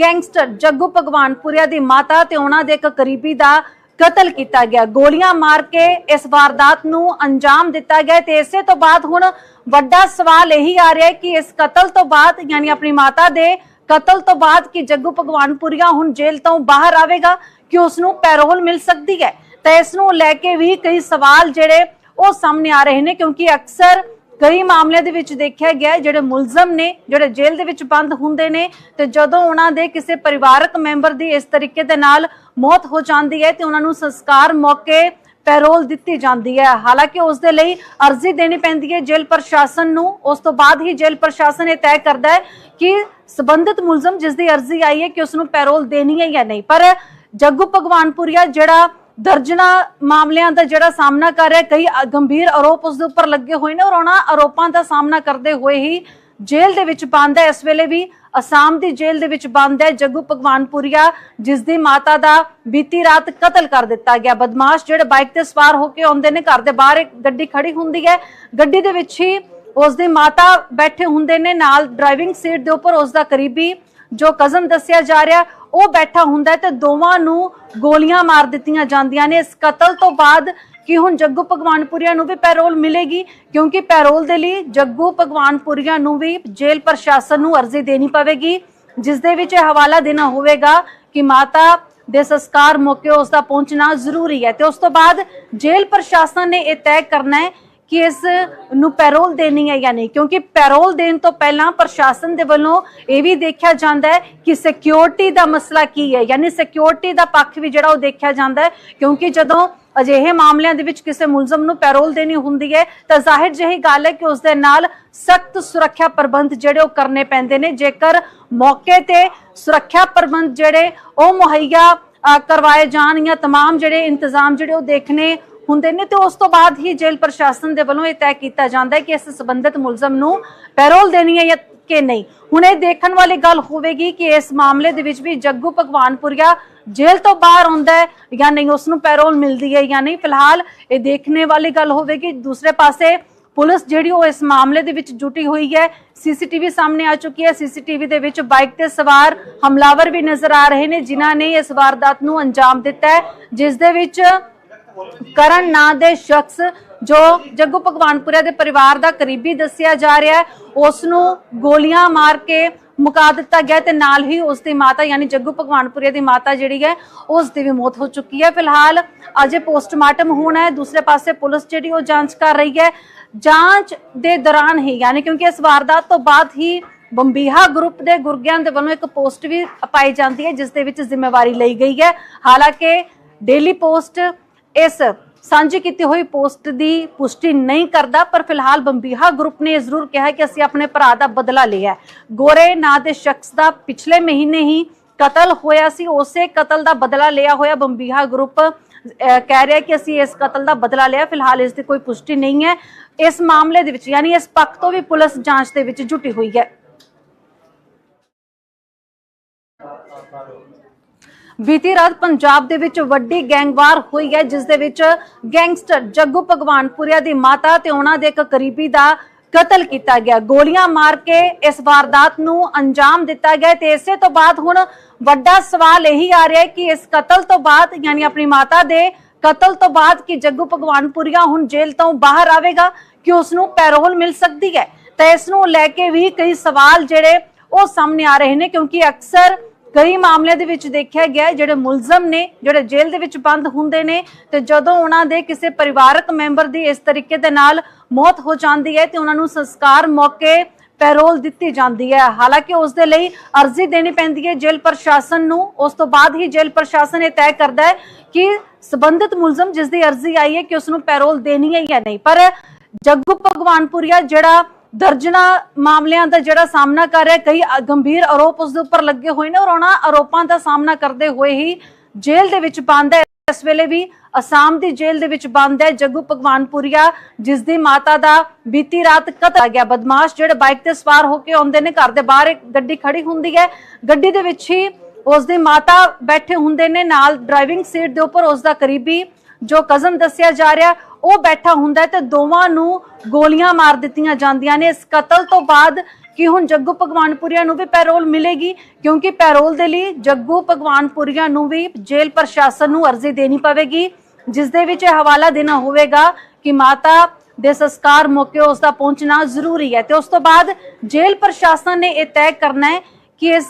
ਗੈਂਗਸਟਰ ਜੱਗੂ ਭਗਵਾਨਪੁਰੀਆ ਦੀ ਮਾਤਾ ਤੇ ਉਹਨਾਂ ਦੇ ਇੱਕ ਕਰੀਬੀ ਦਾ ਕਤਲ ਕੀਤਾ ਗਿਆ। ਗੋਲੀਆਂ ਮਾਰ ਕੇ ਇਸ ਵਾਰਦਾਤ ਨੂੰ ਅੰਜਾਮ ਦਿੱਤਾ ਗਿਆ ਤੇ ਇਸੇ ਤੋਂ ਬਾਅਦ ਹੁਣ ਵੱਡਾ ਸਵਾਲ ਇਹੀ ਆ ਰਿਹਾ ਹੈ ਕਿ ਇਸ ਕਤਲ ਤੋਂ ਬਾਅਦ, ਯਾਨੀ ਆਪਣੀ ਮਾਤਾ ਦੇ ਕਤਲ ਤੋਂ ਬਾਅਦ ਕਿ ਜੱਗੂ ਭਗਵਾਨਪੁਰੀਆ ਹੁਣ ਜੇਲ੍ਹ ਤੋਂ ਬਾਹਰ ਆਵੇਗਾ, ਕਿ ਉਸ ਨੂੰ ਪੈਰੋਲ ਮਿਲ ਸਕਦੀ ਹੈ? ਤਾਂ ਇਸ ਨੂੰ ਲੈ ਕੇ ਵੀ ਕਈ ਸਵਾਲ ਜਿਹੜੇ ਉਹ ਸਾਹਮਣੇ ਆ ਰਹੇ ਨੇ, ਕਿਉਂਕਿ ਅਕਸਰ ਕਈ ਮਾਮਲਿਆਂ ਦੇ ਵਿੱਚ ਦੇਖਿਆ ਗਿਆ ਜਿਹੜੇ ਮੁਲਜ਼ਮ ਨੇ, ਜਿਹੜੇ ਜੇਲ੍ਹ ਦੇ ਵਿੱਚ ਬੰਦ ਹੁੰਦੇ ਨੇ ਤੇ ਜਦੋਂ ਉਹਨਾਂ ਦੇ ਕਿਸੇ ਪਰਿਵਾਰਕ ਮੈਂਬਰ ਦੀ ਇਸ ਤਰੀਕੇ ਦੇ ਨਾਲ ਮੌਤ ਹੋ ਜਾਂਦੀ ਹੈ ਤੇ ਉਹਨਾਂ ਨੂੰ ਸੰਸਕਾਰ ਮੌਕੇ ਪੈਰੋਲ ਦਿੱਤੀ ਜਾਂਦੀ ਹੈ। ਹਾਲਾਂਕਿ ਉਸ ਦੇ ਲਈ ਅਰਜ਼ੀ ਦੇਣੀ ਪੈਂਦੀ ਹੈ ਜੇਲ੍ਹ ਪ੍ਰਸ਼ਾਸਨ ਨੂੰ। ਉਸ ਤੋਂ ਬਾਅਦ ਹੀ ਜੇਲ੍ਹ ਪ੍ਰਸ਼ਾਸਨ ਇਹ ਤੈਅ ਕਰਦਾ ਹੈ ਕਿ ਸਬੰਧਿਤ ਮੁਲਜ਼ਮ ਜਿਸ ਦੀ ਅਰਜ਼ੀ ਆਈ ਹੈ ਕਿ ਉਸ ਨੂੰ ਪੈਰੋਲ ਦੇਣੀ ਹੈ ਜਾਂ ਨਹੀਂ। ਪਰ ਜੱਗੂ ਭਗਵਾਨਪੁਰੀਆ, ਜਿਹੜਾ ਦਰਜਨਾ ਮਾਮਲਿਆਂ ਦਾ ਜਿਹੜਾ ਸਾਹਮਣਾ ਕਰ ਰਿਹਾ ਕਈ ਗੰਭੀਰ ਆਰੋਪ ਉਸ ਦੇ ਉੱਪਰ ਲੱਗੇ ਹੋਏ ਨੇ ਔਰ ਉਹਨਾਂ ਆਰੋਪਾਂ ਦਾ ਸਾਹਮਣਾ ਕਰਦੇ ਹੋਏ ਹੀ ਜੇਲ੍ਹ ਦੇ ਵਿੱਚ ਬੰਦ ਹੈ। ਇਸ ਵੇਲੇ ਵੀ ਅਸਾਮ ਦੀ ਜੇਲ੍ਹ ਦੇ ਵਿੱਚ ਬੰਦ ਹੈ। ਜੱਗੂ ਭਗਵਾਨਪੁਰੀਆ, ਜਿਸ ਦੀ ਮਾਤਾ ਦਾ ਬੀਤੀ ਰਾਤ ਕਤਲ ਕਰ ਦਿੱਤਾ ਗਿਆ। ਬਦਮਾਸ਼ ਜਿਹੜੇ ਬਾਈਕ ਤੇ ਸਵਾਰ ਹੋ ਕੇ ਆਉਂਦੇ ਨੇ, ਘਰ ਦੇ ਬਾਹਰ ਇੱਕ ਗੱਡੀ ਖੜੀ ਹੁੰਦੀ ਹੈ। ਗੱਡੀ ਦੇ ਵਿੱਚ ਹੀ ਉਸ ਦੀ ਮਾਤਾ ਬੈਠੇ ਹੁੰਦੇ ਨੇ, ਨਾਲ ਡਰਾਈਵਿੰਗ ਸੀਟ ਦੇ ਉੱਪਰ ਉਸ ਦਾ ਕਰੀਬੀ ਜੋ ਕਜ਼ਨ ਦੱਸਿਆ ਜਾ ਰਿਹਾ, ਉਹ ਬੈਠਾ ਹੁੰਦਾ ਤੇ ਦੋਵਾਂ ਨੂੰ ਗੋਲੀਆਂ ਮਾਰ ਦਿੱਤੀਆਂ ਜਾਂਦੀਆਂ ਨੇ। ਇਸ ਕਤਲ ਤੋਂ ਬਾਅਦ ਕਿ ਹੁਣ ਜੱਗੂ ਭਗਵਾਨਪੁਰੀਆ ਨੂੰ ਵੀ ਪੈਰੋਲ ਮਿਲੇਗੀ, ਕਿਉਂਕਿ ਪੈਰੋਲ ਦੇ ਲਈ ਜੱਗੂ ਭਗਵਾਨਪੁਰੀਆ ਨੂੰ ਵੀ ਜੇਲ੍ਹ ਪ੍ਰਸ਼ਾਸਨ ਨੂੰ ਅਰਜ਼ੀ ਦੇਣੀ ਪਵੇਗੀ, ਜਿਸ ਦੇ ਵਿੱਚ ਇਹ ਹਵਾਲਾ ਦੇਣਾ ਹੋਵੇਗਾ ਕਿ ਮਾਤਾ ਦੇ ਸੰਸਕਾਰ ਮੌਕੇ ਉਸ ਦਾ ਪਹੁੰਚਣਾ ਜ਼ਰੂਰੀ ਹੈ ਤੇ ਉਸ ਤੋਂ ਬਾਅਦ ਜੇਲ੍ਹ ਪ੍ਰਸ਼ਾਸਨ ਨੇ ਇਹ ਤੈਅ ਕਰਨਾ ਹੈ ਕਿ ਇਸ ਨੂੰ ਪੈਰੋਲ ਦੇਣੀ ਹੈ ਜਾਂ ਨਹੀਂ ਕਿਉਂਕਿ ਪੈਰੋਲ ਦੇਣ ਤੋਂ ਪਹਿਲਾਂ ਪ੍ਰਸ਼ਾਸਨ ਦੇ ਵੱਲੋਂ ਇਹ ਵੀ ਦੇਖਿਆ ਜਾਂਦਾ ਹੈ ਕਿ ਸਿਕਿਉਰਿਟੀ ਦਾ ਮਸਲਾ ਕੀ ਹੈ ਯਾਨੀ ਸਿਕਿਉਰਿਟੀ ਦਾ ਪੱਖ ਵੀ ਜਿਹੜਾ ਉਹ ਦੇਖਿਆ ਜਾਂਦਾ ਹੈ ਕਿਉਂਕਿ ਜਦੋਂ ਅਜਿਹੇ ਮਾਮਲਿਆਂ ਦੇ ਵਿੱਚ ਕਿਸੇ ਮੁਲਜ਼ਮ ਨੂੰ ਪੈਰੋਲ ਦੇਣੀ ਹੁੰਦੀ ਹੈ ਤਾਂ ਜ਼ਾਹਿਰ ਜਿਹੀ ਗੱਲ ਹੈ ਕਿ ਉਸ ਦੇ ਨਾਲ ਸਖਤ ਸੁਰੱਖਿਆ ਪ੍ਰਬੰਧ ਜਿਹੜੇ ਉਹ ਕਰਨੇ ਪੈਂਦੇ ਨੇ ਜੇਕਰ ਮੌਕੇ ਤੇ ਸੁਰੱਖਿਆ ਪ੍ਰਬੰਧ ਜਿਹੜੇ ਉਹ ਮੁਹੱਈਆ ਅ, ਕਰਵਾਏ ਜਾਣ ਜਾਂ तमाम ਜਿਹੜੇ ਇੰਤਜ਼ਾਮ ਜਿਹੜੇ ਉਹ ਦੇਖਣੇ ਹੁੰਦੇ ਨੇ ਤੇ ਉਸ ਤੋਂ ਬਾਅਦ ਹੀ ਜੇਲ੍ਹ ਪ੍ਰਸ਼ਾਸਨ ਦੇ ਵੱਲੋਂ ਇਹ ਤੈਅ ਕੀਤਾ ਜਾਂਦਾ ਹੈ ਕਿ ਇਸ ਸੰਬੰਧਿਤ ਮੁਲਜ਼ਮ ਨੂੰ ਪੈਰੋਲ ਦੇਣੀ ਹੈ ਜਾਂ ਕਿ ਨਹੀਂ। ਹੁਣ ਇਹ ਦੇਖਣ ਵਾਲੀ ਗੱਲ ਹੋਵੇਗੀ ਕਿ ਇਸ ਮਾਮਲੇ ਦੇ ਵਿੱਚ ਵੀ ਜੱਗੂ ਭਗਵਾਨਪੁਰੀਆ ਜੇਲ੍ਹ ਤੋਂ ਬਾਹਰ ਆਉਂਦਾ ਹੈ ਜਾਂ ਨਹੀਂ, ਉਸ ਨੂੰ ਪੈਰੋਲ ਮਿਲਦੀ ਹੈ ਜਾਂ ਨਹੀਂ। ਫਿਲਹਾਲ ਇਹ ਦੇਖਣੇ ਵਾਲੀ ਗੱਲ ਹੋਵੇਗੀ। ਦੂਸਰੇ ਪਾਸੇ ਪੁਲਿਸ ਜਿਹੜੀ ਉਹ ਇਸ ਮਾਮਲੇ ਦੇ ਵਿੱਚ ਜੁਟੀ ਹੋਈ ਹੈ। ਸੀਸੀਟੀਵੀ ਸਾਹਮਣੇ ਆ ਚੁੱਕੀ ਹੈ। ਸੀਸੀਟੀਵੀ ਦੇ ਵਿੱਚ ਬਾਈਕ ਤੇ ਸਵਾਰ ਹਮਲਾਵਰ ਵੀ ਨਜ਼ਰ ਆ ਰਹੇ ਨੇ, ਜਿਨ੍ਹਾਂ ਨੇ ਇਸ ਵਾਰਦਾਤ ਨੂੰ ਅੰਜਾਮ ਦਿੱਤਾ ਹੈ, ਜਿਸ ਦੇ ਵਿੱਚ ਕਰਨ ਨਾਂ ਦੇ ਸ਼ਖਸ ਜੋ ਜੱਗੂ ਭਗਵਾਨਪੁਰਾ ਦੇ ਪਰਿਵਾਰ ਦਾ ਕਰੀਬੀ ਦੱਸਿਆ ਜਾ ਰਿਹਾ ਹੈ ਉਸ ਨੂੰ ਗੋਲੀਆਂ ਮਾਰ ਕੇ ਮੁਕਾ ਦਿੱਤਾ ਗਿਆ ਤੇ ਨਾਲ ਹੀ ਉਸ ਦੀ ਮਾਤਾ ਯਾਨੀ ਜੱਗੂ ਭਗਵਾਨਪੁਰੇ ਦੀ ਮਾਤਾ ਜਿਹੜੀ ਹੈ ਉਸ ਦੀ ਵੀ ਮੌਤ ਹੋ ਚੁੱਕੀ ਹੈ। ਫਿਲਹਾਲ ਅਜੇ ਪੋਸਟਮਾਰਟਮ ਹੋਣਾ ਹੈ, ਦੂਸਰੇ ਪਾਸੇ ਪੁਲਿਸ ਜਿਹੜੀ ਉਹ ਜਾਂਚ ਕਰ ਰਹੀ ਹੈ। ਜਾਂਚ ਦੇ ਦੌਰਾਨ ਹੀ, ਯਾਨੀ ਕਿਉਂਕਿ ਇਸ ਵਾਰਦਾਤ ਤੋਂ ਬਾਅਦ ਹੀ ਬੰਬੀਹਾ ਗਰੁੱਪ ਦੇ ਗੁਰਗਿਆਂ ਦੇ ਵੱਲੋਂ ਇੱਕ ਪੋਸਟ ਵੀ ਪਾਈ ਜਾਂਦੀ ਹੈ, ਜਿਸ ਦੇ ਵਿੱਚ ਜ਼ਿੰਮੇਵਾਰੀ ਲਈ ਗਈ ਹੈ। ਹਾਲਾਂਕਿ ਡੇਲੀ ਪੋਸਟ ਇਸ ਸਾਂਝੀ ਕੀਤੀ ਹੋਈ ਪੋਸਟ ਦੀ ਪੁਸ਼ਟੀ ਨਹੀਂ ਕਰਦਾ, ਪਰ ਫਿਲਹਾਲ ਬੰਬੀਹਾ ਗਰੁੱਪ ਨੇ ਜ਼ਰੂਰ ਕਿਹਾ ਕਿ ਅਸੀਂ ਆਪਣੇ ਭਰਾ ਦਾ ਬਦਲਾ ਲਿਆ ਗੋਰੇ ਨਾਂ ਦੇ ਸ਼ਖਸ ਦਾ ਪਿਛਲੇ ਮਹੀਨੇ ਹੀ ਕਤਲ ਹੋਇਆ ਸੀ, ਉਸੇ ਕਤਲ ਦਾ ਬਦਲਾ ਲਿਆ ਹੋਇਆ ਬੰਬੀਹਾ ਗਰੁੱਪ ਕਹਿ ਰਿਹਾ ਕਿ ਅਸੀਂ ਇਸ ਕਤਲ ਦਾ ਬਦਲਾ ਲਿਆ, ਫਿਲਹਾਲ ਇਸ ਦੀ ਕੋਈ ਪੁਸ਼ਟੀ ਨਹੀਂ ਹੈ। ਇਸ ਮਾਮਲੇ ਦੇ ਵਿੱਚ, ਯਾਨੀ ਇਸ ਪੱਖ ਤੋਂ ਵੀ ਪੁਲਿਸ ਜਾਂਚ ਦੇ ਵਿੱਚ ਜੁਟੀ ਹੋਈ ਹੈ। ਬੀਤੀ ਰਾਤ ਪੰਜਾਬ ਦੇ ਵਿੱਚ ਵੱਡੀ ਗੈਂਗਵਾਰ ਹੋਈ ਹੈ, ਜਿਸ ਦੇ ਵਿੱਚ ਗੈਂਗਸਟਰ ਜੱਗੂ ਭਗਵਾਨਪੁਰੀਆ ਦੀ ਮਾਤਾ ਤੇ ਉਹਨਾਂ ਦੇ ਇੱਕ ਕਰੀਬੀ ਦਾ ਕਤਲ ਕੀਤਾ ਗਿਆ। ਗੋਲੀਆਂ ਮਾਰ ਕੇ ਇਸ ਵਾਰਦਾਤ ਨੂੰ ਅੰਜਾਮ ਦਿੱਤਾ ਗਿਆ ਤੇ ਇਸੇ ਤੋਂ ਬਾਅਦ ਹੁਣ ਵੱਡਾ ਸਵਾਲ ਇਹੀ ਆ ਰਿਹਾ ਹੈ ਕਿ ਇਸ ਕਤਲ ਤੋਂ ਬਾਅਦ, ਯਾਨੀ ਆਪਣੀ ਮਾਤਾ ਦੇ ਕਤਲ ਤੋਂ ਬਾਅਦ ਕਿ ਜੱਗੂ ਭਗਵਾਨਪੁਰੀਆ ਹੁਣ ਜੇਲ੍ਹ ਤੋਂ ਬਾਹਰ ਆਵੇਗਾ, ਕਿ ਉਸ ਨੂੰ ਪੈਰੋਲ ਮਿਲ ਸਕਦੀ ਹੈ? ਤਾਂ ਇਸ ਨੂੰ ਲੈ ਕੇ ਵੀ ਕਈ ਸਵਾਲ ਜਿਹੜੇ ਉਹ ਸਾਹਮਣੇ ਆ ਰਹੇ ਨੇ, ਕਿਉਂਕਿ ਅਕਸਰ ਕਈ ਮਾਮਲਿਆਂ ਦੇ ਵਿੱਚ ਦੇਖਿਆ ਗਿਆ ਜਿਹੜੇ ਮੁਲਜ਼ਮ ਨੇ, ਜਿਹੜੇ ਜੇਲ੍ਹ ਦੇ ਵਿੱਚ ਬੰਦ ਹੁੰਦੇ ਨੇ ਤੇ ਜਦੋਂ ਉਹਨਾਂ ਦੇ ਕਿਸੇ ਪਰਿਵਾਰਕ ਮੈਂਬਰ ਦੀ ਇਸ ਤਰੀਕੇ ਦੇ ਨਾਲ ਮੌਤ ਹੋ ਜਾਂਦੀ ਹੈ ਤੇ ਉਹਨਾਂ ਨੂੰ ਸੰਸਕਾਰ ਮੌਕੇ ਪੈਰੋਲ ਦਿੱਤੀ ਜਾਂਦੀ ਹੈ। ਹਾਲਾਂਕਿ ਉਸ ਦੇ ਲਈ ਅਰਜ਼ੀ ਦੇਣੀ ਪੈਂਦੀ ਹੈ ਜੇਲ੍ਹ ਪ੍ਰਸ਼ਾਸਨ ਨੂੰ। ਉਸ ਤੋਂ ਬਾਅਦ ਹੀ ਜੇਲ੍ਹ ਪ੍ਰਸ਼ਾਸਨ ਇਹ ਤੈਅ ਕਰਦਾ ਹੈ ਕਿ ਸਬੰਧਿਤ ਮੁਲਜ਼ਮ ਜਿਸ ਦੀ ਅਰਜ਼ੀ ਆਈ ਹੈ ਕਿ ਉਸ ਨੂੰ ਪੈਰੋਲ ਦੇਣੀ ਹੈ ਜਾਂ ਨਹੀਂ। ਪਰ ਜੱਗੂ ਭਗਵਾਨਪੁਰੀਆ, ਜਿਹੜਾ ਦਰਜਨਾ ਮਾਮਲਿਆਂ ਦਾ ਜਿਹੜਾ ਸਾਹਮਣਾ ਕਰ ਰਿਹਾ ਕਈ ਗੰਭੀਰ ਆਰੋਪ ਉਸ ਦੇ ਉੱਪਰ ਲੱਗੇ ਹੋਏ ਨੇ ਔਰ ਉਹਨਾਂ ਆਰੋਪਾਂ ਦਾ ਸਾਹਮਣਾ ਕਰਦੇ ਹੋਏ ਹੀ ਜੇਲ੍ਹ ਦੇ ਵਿੱਚ ਬੰਦ ਹੈ। ਇਸ ਵੇਲੇ ਵੀ ਅਸਾਮ ਦੀ ਜੇਲ੍ਹ ਦੇ ਵਿੱਚ ਬੰਦ ਹੈ। ਜੱਗੂ ਭਗਵਾਨਪੁਰੀਆ, ਜਿਸ ਦੀ ਮਾਤਾ ਦਾ ਬੀਤੀ ਰਾਤ ਕਤਲ ਆ ਗਿਆ। ਬਦਮਾਸ਼ ਜਿਹੜੇ ਬਾਈਕ ਤੇ ਸਵਾਰ ਹੋ ਕੇ ਆਉਂਦੇ ਨੇ, ਘਰ ਦੇ ਬਾਹਰ ਇੱਕ ਗੱਡੀ ਖੜੀ ਹੁੰਦੀ ਹੈ। ਗੱਡੀ ਦੇ ਵਿੱਚ ਹੀ ਉਸ ਦੀ ਮਾਤਾ ਬੈਠੇ ਹੁੰਦੇ ਨੇ, ਨਾਲ ਡਰਾਈਵਿੰਗ ਸੀਟ ਦੇ ਉੱਪਰ ਉਸ ਦਾ ਕਰੀਬੀ ਜੋ ਕਜ਼ਨ ਦੱਸਿਆ ਜਾ ਰਿਹਾ ਉਹ ਬੈਠਾ ਹੁੰਦਾ ਹੈ ਤੇ ਦੋਵਾਂ ਨੂੰ ਗੋਲੀਆਂ ਮਾਰ ਦਿੱਤੀਆਂ ਜਾਂਦੀਆਂ ਨੇ। ਇਸ ਕਤਲ ਤੋਂ ਬਾਅਦ ਕਿ ਹੁਣ ਜੱਗੂ ਭਗਵਾਨਪੁਰੀਆ ਨੂੰ ਵੀ ਪੈਰੋਲ ਮਿਲੇਗੀ? ਕਿਉਂਕਿ ਪੈਰੋਲ ਦੇ ਲਈ ਜੱਗੂ ਭਗਵਾਨਪੁਰੀਆ ਨੂੰ ਵੀ ਜੇਲ੍ਹ ਪ੍ਰਸ਼ਾਸਨ ਨੂੰ ਅਰਜ਼ੀ ਦੇਣੀ ਪਵੇਗੀ, ਜਿਸ ਦੇ ਵਿੱਚ ਇਹ ਹਵਾਲਾ ਦੇਣਾ ਹੋਵੇਗਾ ਕਿ ਮਾਤਾ ਦੇ ਸੰਸਕਾਰ ਮੌਕੇ ਉਸ ਦਾ ਪਹੁੰਚਣਾ ਜ਼ਰੂਰੀ ਹੈ ਤੇ ਉਸ ਤੋਂ ਬਾਅਦ ਜੇਲ੍ਹ ਪ੍ਰਸ਼ਾਸਨ ਨੇ ਇਹ ਤੈਅ ਕਰਨਾ ਹੈ ਕਿ ਇਸ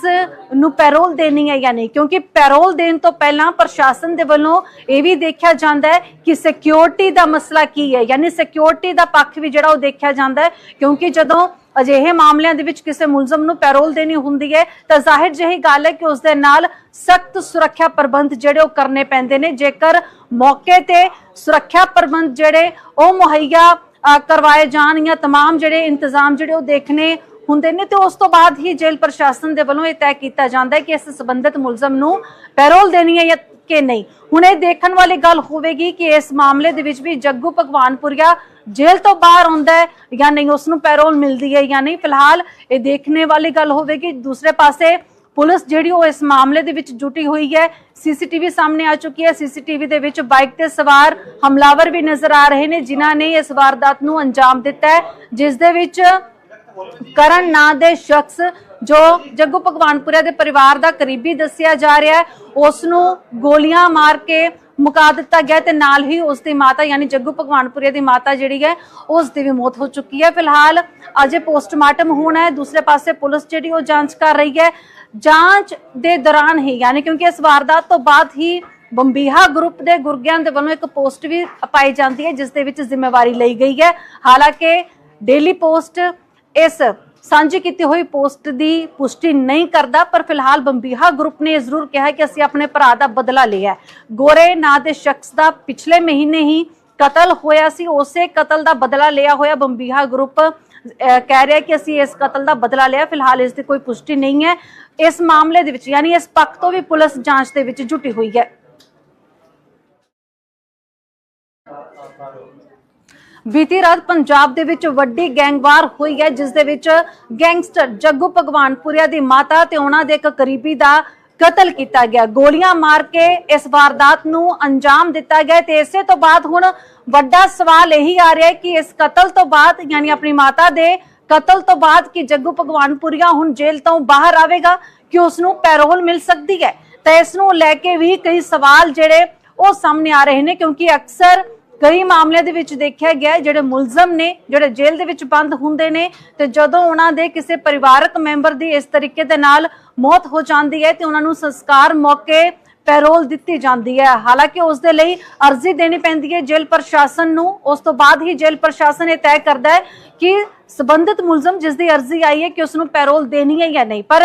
ਨੂੰ ਪੈਰੋਲ ਦੇਣੀ ਹੈ ਜਾਂ ਨਹੀਂ ਕਿਉਂਕਿ ਪੈਰੋਲ ਦੇਣ ਤੋਂ ਪਹਿਲਾਂ ਪ੍ਰਸ਼ਾਸਨ ਦੇ ਵੱਲੋਂ ਇਹ ਵੀ ਦੇਖਿਆ ਜਾਂਦਾ ਹੈ ਕਿ ਸਿਕਿਉਰਿਟੀ ਦਾ ਮਸਲਾ ਕੀ ਹੈ ਯਾਨੀ ਸਿਕਿਉਰਿਟੀ ਦਾ ਪੱਖ ਵੀ ਜਿਹੜਾ ਉਹ ਦੇਖਿਆ ਜਾਂਦਾ ਹੈ ਕਿਉਂਕਿ ਜਦੋਂ ਅਜਿਹੇ ਮਾਮਲਿਆਂ ਦੇ ਵਿੱਚ ਕਿਸੇ ਮੁਲਜ਼ਮ ਨੂੰ ਪੈਰੋਲ ਦੇਣੀ ਹੁੰਦੀ ਹੈ ਤਾਂ ਜ਼ਾਹਿਰ ਜਿਹੀ ਗੱਲ ਹੈ ਕਿ ਉਸ ਦੇ ਨਾਲ ਸਖਤ ਸੁਰੱਖਿਆ ਪ੍ਰਬੰਧ ਜਿਹੜੇ ਉਹ ਕਰਨੇ ਪੈਂਦੇ ਨੇ ਜੇਕਰ ਮੌਕੇ ਤੇ ਸੁਰੱਖਿਆ ਪ੍ਰਬੰਧ ਜਿਹੜੇ ਉਹ ਮੁਹੱਈਆ ਅ, ਕਰਵਾਏ ਜਾਣ ਜਾਂ तमाम ਜਿਹੜੇ ਇੰਤਜ਼ਾਮ ਜਿਹੜੇ ਉਹ ਦੇਖਣੇ ਹੁੰਦੇ ਨੇ ਤੇ ਉਸ ਤੋਂ ਬਾਅਦ ਹੀ ਜੇਲ੍ਹ ਪ੍ਰਸ਼ਾਸਨ ਦੇ ਵੱਲੋਂ ਇਹ ਤੈਅ ਕੀਤਾ ਜਾਂਦਾ ਹੈ ਕਿ ਇਸ ਸੰਬੰਧਿਤ ਮੁਲਜ਼ਮ ਨੂੰ ਪੈਰੋਲ ਦੇਣੀ ਹੈ ਜਾਂ ਕਿ ਨਹੀਂ। ਹੁਣ ਇਹ ਦੇਖਣ ਵਾਲੀ ਗੱਲ ਹੋਵੇਗੀ ਕਿ ਇਸ ਮਾਮਲੇ ਦੇ ਵਿੱਚ ਵੀ ਜੱਗੂ ਭਗਵਾਨਪੁਰੀਆ ਜੇਲ੍ਹ ਤੋਂ ਬਾਹਰ ਆਉਂਦਾ ਹੈ ਜਾਂ ਨਹੀਂ, ਉਸ ਨੂੰ ਪੈਰੋਲ ਮਿਲਦੀ ਹੈ ਜਾਂ ਨਹੀਂ। ਫਿਲਹਾਲ ਇਹ ਦੇਖਣੇ ਵਾਲੀ ਗੱਲ ਹੋਵੇਗੀ। ਦੂਸਰੇ ਪਾਸੇ ਪੁਲਿਸ ਜਿਹੜੀ ਉਹ ਇਸ ਮਾਮਲੇ ਦੇ ਵਿੱਚ ਜੁਟੀ ਹੋਈ ਹੈ। ਸੀਸੀਟੀਵੀ ਸਾਹਮਣੇ ਆ ਚੁੱਕੀ ਹੈ। ਸੀਸੀਟੀਵੀ ਦੇ ਵਿੱਚ ਬਾਈਕ ਤੇ ਸਵਾਰ ਹਮਲਾਵਰ ਵੀ ਨਜ਼ਰ ਆ ਰਹੇ ਨੇ, ਜਿਨ੍ਹਾਂ ਨੇ ਇਸ ਵਾਰਦਾਤ ਨੂੰ ਅੰਜਾਮ ਦਿੱਤਾ ਹੈ, ਜਿਸ ਦੇ ਵਿੱਚ ਕਰਨ ਨਾਂ ਦੇ ਸ਼ਖਸ ਜੋ ਜੱਗੂ ਭਗਵਾਨਪੁਰਾ ਦੇ ਪਰਿਵਾਰ ਦਾ ਕਰੀਬੀ ਦੱਸਿਆ ਜਾ ਰਿਹਾ ਹੈ ਉਸ ਨੂੰ ਗੋਲੀਆਂ ਮਾਰ ਕੇ ਮੁਕਾ ਦਿੱਤਾ ਗਿਆ ਤੇ ਨਾਲ ਹੀ ਉਸ ਦੀ ਮਾਤਾ ਯਾਨੀ ਜੱਗੂ ਭਗਵਾਨਪੁਰੇ ਦੀ ਮਾਤਾ ਜਿਹੜੀ ਹੈ ਉਸ ਦੀ ਵੀ ਮੌਤ ਹੋ ਚੁੱਕੀ ਹੈ। ਫਿਲਹਾਲ ਅਜੇ ਪੋਸਟਮਾਰਟਮ ਹੋਣਾ ਹੈ, ਦੂਸਰੇ ਪਾਸੇ ਪੁਲਿਸ ਜਿਹੜੀ ਉਹ ਜਾਂਚ ਕਰ ਰਹੀ ਹੈ। ਜਾਂਚ ਦੇ ਦੌਰਾਨ ਹੀ, ਯਾਨੀ ਕਿਉਂਕਿ ਇਸ ਵਾਰਦਾਤ ਤੋਂ ਬਾਅਦ ਹੀ ਬੰਬੀਹਾ ਗਰੁੱਪ ਦੇ ਗੁਰਗਿਆਂ ਦੇ ਵੱਲੋਂ ਇੱਕ ਪੋਸਟ ਵੀ ਪਾਈ ਜਾਂਦੀ ਹੈ, ਜਿਸ ਦੇ ਵਿੱਚ ਜ਼ਿੰਮੇਵਾਰੀ ਲਈ ਗਈ ਹੈ। ਹਾਲਾਂਕਿ ਡੇਲੀ ਪੋਸਟ ਇਸ ਸਾਂਝੀ ਕੀਤੀ ਹੋਈ ਪੋਸਟ ਦੀ ਪੁਸ਼ਟੀ ਨਹੀਂ ਕਰਦਾ, ਪਰ ਫਿਲਹਾਲ ਬੰਬੀਹਾ ਗਰੁੱਪ ਨੇ ਜ਼ਰੂਰ ਕਿਹਾ ਕਿ ਅਸੀਂ ਆਪਣੇ ਭਰਾ ਦਾ ਬਦਲਾ ਲਿਆ ਗੋਰੇ ਨਾਂ ਦੇ ਸ਼ਖਸ ਦਾ ਪਿਛਲੇ ਮਹੀਨੇ ਹੀ ਕਤਲ ਹੋਇਆ ਸੀ, ਉਸੇ ਕਤਲ ਦਾ ਬਦਲਾ ਲਿਆ ਹੋਇਆ ਬੰਬੀਹਾ ਗਰੁੱਪ ਕਹਿ ਰਿਹਾ ਕਿ ਅਸੀਂ ਇਸ ਕਤਲ ਦਾ ਬਦਲਾ ਲਿਆ, ਫਿਲਹਾਲ ਇਸ ਦੀ ਕੋਈ ਪੁਸ਼ਟੀ ਨਹੀਂ ਹੈ। ਇਸ ਮਾਮਲੇ ਦੇ ਵਿੱਚ, ਯਾਨੀ ਇਸ ਪੱਖ ਤੋਂ ਵੀ ਪੁਲਿਸ ਜਾਂਚ ਦੇ ਵਿੱਚ ਜੁਟੀ ਹੋਈ ਹੈ। ਬੀਤੀ ਰਾਤ ਪੰਜਾਬ ਦੇ ਵਿੱਚ ਵੱਡੀ ਗੈਂਗਵਾਰ ਹੋਈ ਹੈ, ਜਿਸ ਦੇ ਵਿੱਚ ਗੈਂਗਸਟਰ ਜੱਗੂ ਭਗਵਾਨਪੁਰੀਆ ਦੀ ਮਾਤਾ ਤੇ ਉਹਨਾਂ ਦੇ ਇੱਕ ਕਰੀਬੀ ਦਾ ਕਤਲ ਕੀਤਾ ਗਿਆ। ਗੋਲੀਆਂ ਮਾਰ ਕੇ ਇਸ ਵਾਰਦਾਤ ਨੂੰ ਅੰਜਾਮ ਦਿੱਤਾ ਗਿਆ ਤੇ ਇਸੇ ਤੋਂ ਬਾਅਦ ਹੁਣ ਵੱਡਾ ਸਵਾਲ ਇਹੀ ਆ ਰਿਹਾ ਹੈ ਕਿ ਇਸ ਕਤਲ ਤੋਂ ਬਾਅਦ, ਯਾਨੀ ਆਪਣੀ ਮਾਤਾ ਦੇ ਕਤਲ ਤੋਂ ਬਾਅਦ ਕਿ ਜੱਗੂ ਭਗਵਾਨਪੁਰੀਆ ਹੁਣ ਜੇਲ੍ਹ ਤੋਂ ਬਾਹਰ ਆਵੇਗਾ, ਕਿ ਉਸ ਨੂੰ ਪੈਰੋਲ ਮਿਲ ਸਕਦੀ ਹੈ? ਤਾਂ ਇਸ ਨੂੰ ਲੈ ਕੇ ਵੀ ਕਈ ਸਵਾਲ ਜਿਹੜੇ ਉਹ ਸਾਹਮਣੇ ਆ ਰਹੇ ਨੇ, ਕਿਉਂਕਿ ਅਕਸਰ ਕਈ ਮਾਮਲਿਆਂ ਦੇ ਵਿੱਚ ਦੇਖਿਆ ਗਿਆ, ਜਿਹੜੇ ਮੁਲਜ਼ਮ ਨੇ, ਜਿਹੜੇ ਜੇਲ੍ਹ ਦੇ ਵਿੱਚ ਬੰਦ ਹੁੰਦੇ ਨੇ, ਤੇ ਜਦੋਂ ਉਹਨਾਂ ਦੇ ਕਿਸੇ ਪਰਿਵਾਰਕ ਮੈਂਬਰ ਦੀ ਇਸ ਤਰੀਕੇ ਦੇ ਨਾਲ ਮੌਤ ਹੋ ਜਾਂਦੀ ਹੈ, ਤੇ ਉਹਨਾਂ ਨੂੰ ਸੰਸਕਾਰ ਮੌਕੇ ਪੈਰੋਲ ਦਿੱਤੀ ਜਾਂਦੀ ਹੈ। ਹਾਲਾਂਕਿ ਉਸ ਦੇ ਲਈ ਅਰਜ਼ੀ ਦੇਣੀ ਪੈਂਦੀ ਹੈ ਜੇਲ੍ਹ ਪ੍ਰਸ਼ਾਸਨ ਨੂੰ। ਉਸ ਤੋਂ ਬਾਅਦ ਹੀ ਜੇਲ੍ਹ ਪ੍ਰਸ਼ਾਸਨ ਇਹ ਤੈਅ ਕਰਦਾ ਹੈ ਕਿ ਸਬੰਧਿਤ ਮੁਲਜ਼ਮ ਜਿਸ ਦੀ ਅਰਜ਼ੀ ਆਈ ਹੈ ਕਿ ਉਸ ਨੂੰ ਪੈਰੋਲ ਦੇਣੀ ਹੈ ਜਾਂ ਨਹੀਂ। ਪਰ